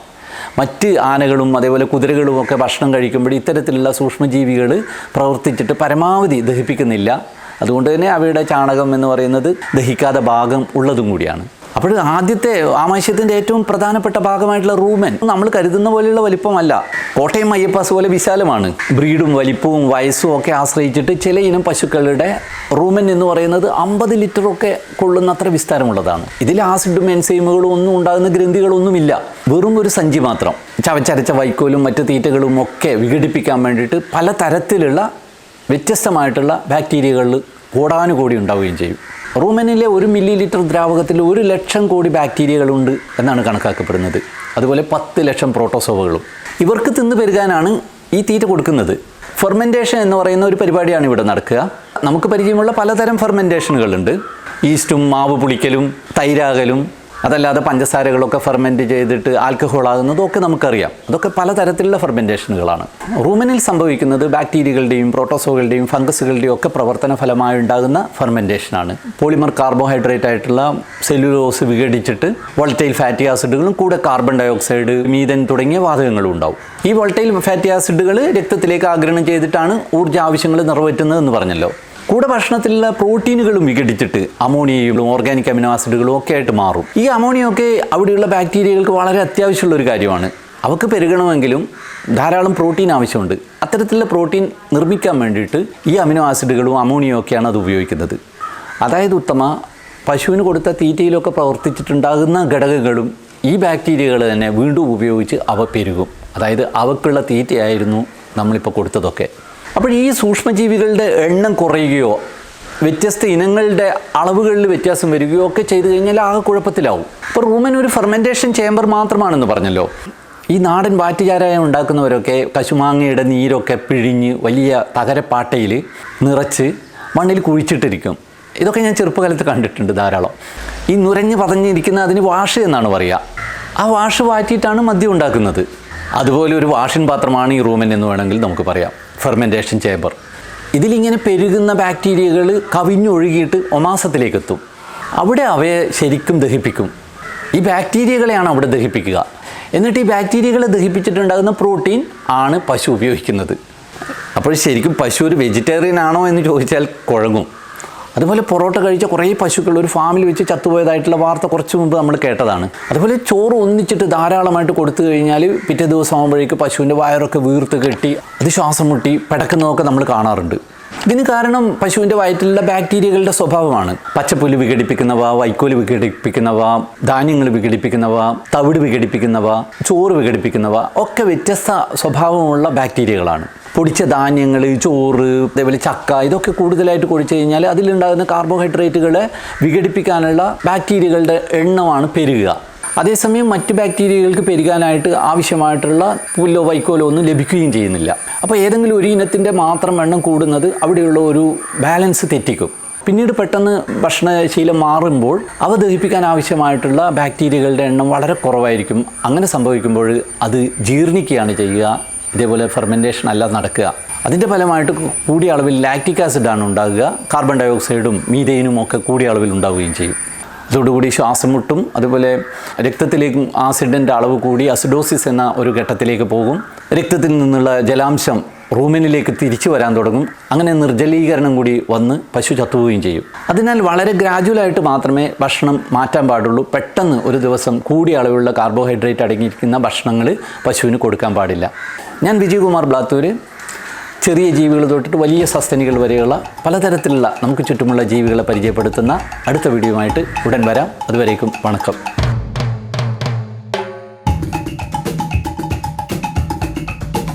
മറ്റ് ആനകളും അതേപോലെ കുതിരകളും ഒക്കെ ഭക്ഷണം കഴിക്കുമ്പോൾ ഇത്തരത്തിലുള്ള സൂക്ഷ്മജീവികൾ പ്രവർത്തിച്ചിട്ട് പരമാവധി ദഹിപ്പിക്കുന്നില്ല. അതുകൊണ്ട് തന്നെ അവയുടെ ചാണകം എന്ന് പറയുന്നത് ദഹിക്കാതെ ഭാഗം ഉള്ളതും കൂടിയാണ്. അപ്പോൾ ആദ്യത്തെ ആമാശയത്തിന്റെ ഏറ്റവും പ്രധാനപ്പെട്ട ഭാഗമായിട്ടുള്ള റൂമൻ. നമ്മൾ കരുതുന്ന പോലെയുള്ള വലിപ്പമല്ല. കോട്ടയം അയ്യപ്പാസ് പോലെ വിശാലമാണ്. ബ്രീഡും വലിപ്പവും വയസ്സും ഒക്കെ ആശ്രയിച്ചിട്ട് ചില ഇനം പശുക്കളുടെ റൂമൻ എന്ന് പറയുന്നത് അമ്പത് ലിറ്ററൊക്കെ കൊള്ളുന്ന അത്ര വിസ്താരമുള്ളതാണ്. ഇതിൽ ആസിഡും എൻസൈമുകളും ഒന്നും ഉണ്ടാകുന്ന ഗ്രന്ഥികളൊന്നുമില്ല. വെറും ഒരു സഞ്ചി മാത്രം. ചവച്ചരച്ച വൈക്കോലും മറ്റ് തീറ്റകളും ഒക്കെ വിഘടിപ്പിക്കാൻ വേണ്ടിയിട്ട് പല തരത്തിലുള്ള വ്യത്യസ്തമായിട്ടുള്ള ബാക്ടീരിയകളിൽ കോടാനുകൂടി ഉണ്ടാവുകയും ചെയ്യും. റൂമനിലെ ഒരു മില്ലി ലിറ്റർ ദ്രാവകത്തിൽ ഒരു ലക്ഷം കോടി ബാക്ടീരിയകളുണ്ട് എന്നാണ് കണക്കാക്കപ്പെടുന്നത്. അതുപോലെ പത്ത് ലക്ഷം പ്രോട്ടോസോവകളും. ഇവർക്ക് തിന്ന് പെരുകാനാണ് ഈ തീറ്റ കൊടുക്കുന്നത്. ഫെർമെന്റേഷൻ എന്ന് പറയുന്ന ഒരു പരിപാടിയാണ് ഇവിടെ നടക്കുക. നമുക്ക് പരിചയമുള്ള പലതരം ഫെർമെന്റേഷനുകളുണ്ട് ഈസ്റ്റും മാവ് പുളിക്കലും തൈരാകലും അതല്ലാതെ പഞ്ചസാരകളൊക്കെ ഫെർമെന്റ് ചെയ്തിട്ട് ആൽക്കഹോൾ ആകുന്നതും ഒക്കെ നമുക്കറിയാം. അതൊക്കെ പലതരത്തിലുള്ള ഫെർമെന്റേഷനുകളാണ് റൂമിനിൽ സംഭവിക്കുന്നത് ബാക്ടീരിയകളുടെയും പ്രോട്ടോസോകളുടെയും ഫംഗസുകളുടെയും ഒക്കെ പ്രവർത്തന ഫലമായി ഉണ്ടാകുന്ന ഫെർമെന്റേഷനാണ് പോളിമർ കാർബോഹൈഡ്രേറ്റ് ആയിട്ടുള്ള സെല്ലുലോസ് വിഘടിച്ചിട്ട് വോൾട്ടൈൽ ഫാറ്റി ആസിഡുകളും കൂടെ കാർബൺ ഡയോക്സൈഡ് മീതൻ തുടങ്ങിയ വാതകങ്ങളും ഉണ്ടാവും. ഈ വോൾട്ടൈൽ ഫാറ്റി ആസിഡുകൾ രക്തത്തിലേക്ക് ആഗിരണം ചെയ്തിട്ടാണ് ഊർജ ആവശ്യങ്ങൾ നിറവേറ്റുന്നതെന്ന് പറഞ്ഞല്ലോ. കൂടെ ഭക്ഷണത്തിലുള്ള പ്രോട്ടീനുകളും വിഘടിച്ചിട്ട് അമോണിയയും ഓർഗാനിക് അമിനോ ആസിഡുകളും ഒക്കെ ആയിട്ട് മാറും. ഈ അമോണിയൊക്കെ അവിടെയുള്ള ബാക്ടീരിയകൾക്ക് വളരെ അത്യാവശ്യമുള്ള ഒരു കാര്യമാണ്. അവക്ക് പെരുകണമെങ്കിലും ധാരാളം പ്രോട്ടീൻ ആവശ്യമുണ്ട്. അത്തരത്തിലുള്ള പ്രോട്ടീൻ നിർമ്മിക്കാൻ വേണ്ടിയിട്ട് ഈ അമിനോ ആസിഡുകളും അമോണിയോ ഒക്കെയാണ് അത് ഉപയോഗിക്കുന്നത്. അതായത് ഉത്തമ പശുവിന് കൊടുത്ത തീറ്റയിലൊക്കെ പ്രവർത്തിച്ചിട്ടുണ്ടാകുന്ന ഘടകങ്ങളും ഈ ബാക്ടീരിയകൾ തന്നെ വീണ്ടും ഉപയോഗിച്ച് അവ പെരുകും. അതായത് അവക്കുള്ള തീറ്റയായിരുന്നു നമ്മളിപ്പോൾ കൊടുത്തതൊക്കെ. അപ്പോൾ ഈ സൂക്ഷ്മജീവികളുടെ എണ്ണം കുറയുകയോ വ്യത്യസ്ത ഇനങ്ങളുടെ അളവുകളിൽ വ്യത്യാസം വരികയോ ഒക്കെ ചെയ്തു കഴിഞ്ഞാൽ ആകെ കുഴപ്പത്തിലാവും. ഇപ്പോൾ റൂമൻ ഒരു ഫെർമെന്റേഷൻ ചേമ്പർ മാത്രമാണെന്ന് പറഞ്ഞല്ലോ. ഈ നാടൻ വാറ്റുചാരായം ഉണ്ടാക്കുന്നവരൊക്കെ കശുമാങ്ങയുടെ നീരൊക്കെ പിഴിഞ്ഞ് വലിയ തകരപ്പാട്ടയിൽ നിറച്ച് മണ്ണിൽ കുഴിച്ചിട്ടിരിക്കും. ഇതൊക്കെ ഞാൻ ചെറുപ്പകാലത്ത് കണ്ടിട്ടുണ്ട് ധാരാളം. ഈ നുരഞ്ഞ് പതഞ്ഞിരിക്കുന്ന അതിന് വാഷ് എന്നാണ് പറയുക. ആ വാഷ് വാറ്റിയിട്ടാണ് മദ്യം ഉണ്ടാക്കുന്നത്. അതുപോലെ ഒരു വാഷിൻ പാത്രമാണ് ഈ റൂമൻ എന്ന് വേണമെങ്കിൽ നമുക്ക് പറയാം. ഫെർമെന്റേഷൻ ചേമ്പർ ഇതിലിങ്ങനെ പെരുകുന്ന ബാക്ടീരിയകൾ കവിഞ്ഞൊഴുകിയിട്ട് ഒമാസത്തിലേക്ക് എത്തും അവിടെ അവയെ ശരിക്കും ദഹിപ്പിക്കും. ഈ ബാക്ടീരിയകളെയാണ് അവിടെ ദഹിപ്പിക്കുക. എന്നിട്ട് ഈ ബാക്ടീരിയകളെ ദഹിപ്പിച്ചിട്ടുണ്ടാകുന്ന പ്രോട്ടീൻ ആണ് പശു ഉപയോഗിക്കുന്നത്. അപ്പോൾ ശരിക്കും പശു ഒരു വെജിറ്റേറിയൻ ആണോ എന്ന് ചോദിച്ചാൽ കുഴങ്ങും. അതുപോലെ പൊറോട്ട കഴിച്ച കുറേ പശുക്കൾ ഒരു ഫാമിൽ വെച്ച് ചത്തുപോയതായിട്ടുള്ള വാർത്ത കുറച്ച് മുമ്പ് നമ്മൾ കേട്ടതാണ്. അതുപോലെ ചോറ് ഒന്നിച്ചിട്ട് ധാരാളമായിട്ട് കൊടുത്തു കഴിഞ്ഞാൽ പിറ്റേ ദിവസം ആകുമ്പോഴേക്ക് പശുവിന്റെ വയറൊക്കെ വീർത്ത് കെട്ടി അത് ശ്വാസം മുട്ടി പിടക്കുന്നതൊക്കെ നമ്മൾ കാണാറുണ്ട്. ഇതിന് കാരണം പശുവിന്റെ വയറ്റിലുള്ള ബാക്ടീരിയകളുടെ സ്വഭാവമാണ്. പച്ചപ്പുല്ല് വിഘടിപ്പിക്കുന്നവ വൈക്കോൽ വിഘടിപ്പിക്കുന്നവ ധാന്യങ്ങൾ വിഘടിപ്പിക്കുന്നവ തവിട് വിഘടിപ്പിക്കുന്നവ ചോറ് വിഘടിപ്പിക്കുന്നവ ഒക്കെ വ്യത്യസ്ത സ്വഭാവമുള്ള ബാക്ടീരിയകളാണ്. പൊടിച്ച ധാന്യങ്ങൾ ചോറ് അതേപോലെ ചക്ക ഇതൊക്കെ കൂടുതലായിട്ട് കുടിച്ചു കഴിഞ്ഞാൽ അതിലുണ്ടാകുന്ന കാർബോഹൈഡ്രേറ്റുകളെ വിഘടിപ്പിക്കാനുള്ള ബാക്ടീരിയകളുടെ എണ്ണമാണ് പെരുകുക. അതേസമയം മറ്റ് ബാക്ടീരിയകൾക്ക് പെരുകാനായിട്ട് ആവശ്യമായിട്ടുള്ള പുല്ലോ വൈക്കോലോ ഒന്നും ലഭിക്കുകയും ചെയ്യുന്നില്ല. അപ്പോൾ ഏതെങ്കിലും ഒരു ഇനത്തിന്റെ മാത്രം എണ്ണം കൂടുന്നത് അവിടെയുള്ള ഒരു ബാലൻസ് തെറ്റിക്കും. പിന്നീട് പെട്ടെന്ന് ഭക്ഷണശീലം മാറുമ്പോൾ അവ ദഹിപ്പിക്കാൻ ആവശ്യമായിട്ടുള്ള ബാക്ടീരിയകളുടെ എണ്ണം വളരെ കുറവായിരിക്കും. അങ്ങനെ സംഭവിക്കുമ്പോൾ അത് ജീർണിക്കുകയാണ് ചെയ്യുക. ഇതേപോലെ ഫെർമെന്റേഷൻ അല്ല നടക്കുക. അതിന്റെ ഫലമായിട്ട് കൂടിയ അളവിൽ ലാക്റ്റിക് ആസിഡാണ് ഉണ്ടാകുക. കാർബൺ ഡയോക്സൈഡും മീതേനും ഒക്കെ കൂടിയ അളവിൽ ഉണ്ടാവുകയും ചെയ്യും. അതോടുകൂടി ശ്വാസം മുട്ടും അതുപോലെ രക്തത്തിലേക്കും ആസിഡിന്റെ അളവ് കൂടി അസിഡോസിസ് എന്ന ഒരു ഘട്ടത്തിലേക്ക് പോകും. രക്തത്തിൽ നിന്നുള്ള ജലാംശം റൂമിനിലേക്ക് തിരിച്ചു വരാൻ തുടങ്ങും. അങ്ങനെ നിർജലീകരണം കൂടി വന്ന് പശു ചത്തുകയും ചെയ്യും. അതിനാൽ വളരെ ഗ്രാജുവലായിട്ട് മാത്രമേ ഭക്ഷണം മാറ്റാൻ പാടുള്ളൂ. പെട്ടെന്ന് ഒരു ദിവസം കൂടിയ അളവിലുള്ള കാർബോഹൈഡ്രേറ്റ് അടങ്ങിയിരിക്കുന്ന ഭക്ഷണങ്ങൾ പശുവിന് കൊടുക്കാൻ പാടില്ല. ഞാൻ വിജയകുമാർ ബ്ലാത്തൂർ ചെറിയ ജീവികൾ തൊട്ടിട്ട് വലിയ സസ്തനികൾ വരെയുള്ള പലതരത്തിലുള്ള നമുക്ക് ചുറ്റുമുള്ള ജീവികളെ പരിചയപ്പെടുത്തുന്ന അടുത്ത വീഡിയോയുമായിട്ട് ഉടൻ വരാം. അതുവരേക്കും വണക്കം.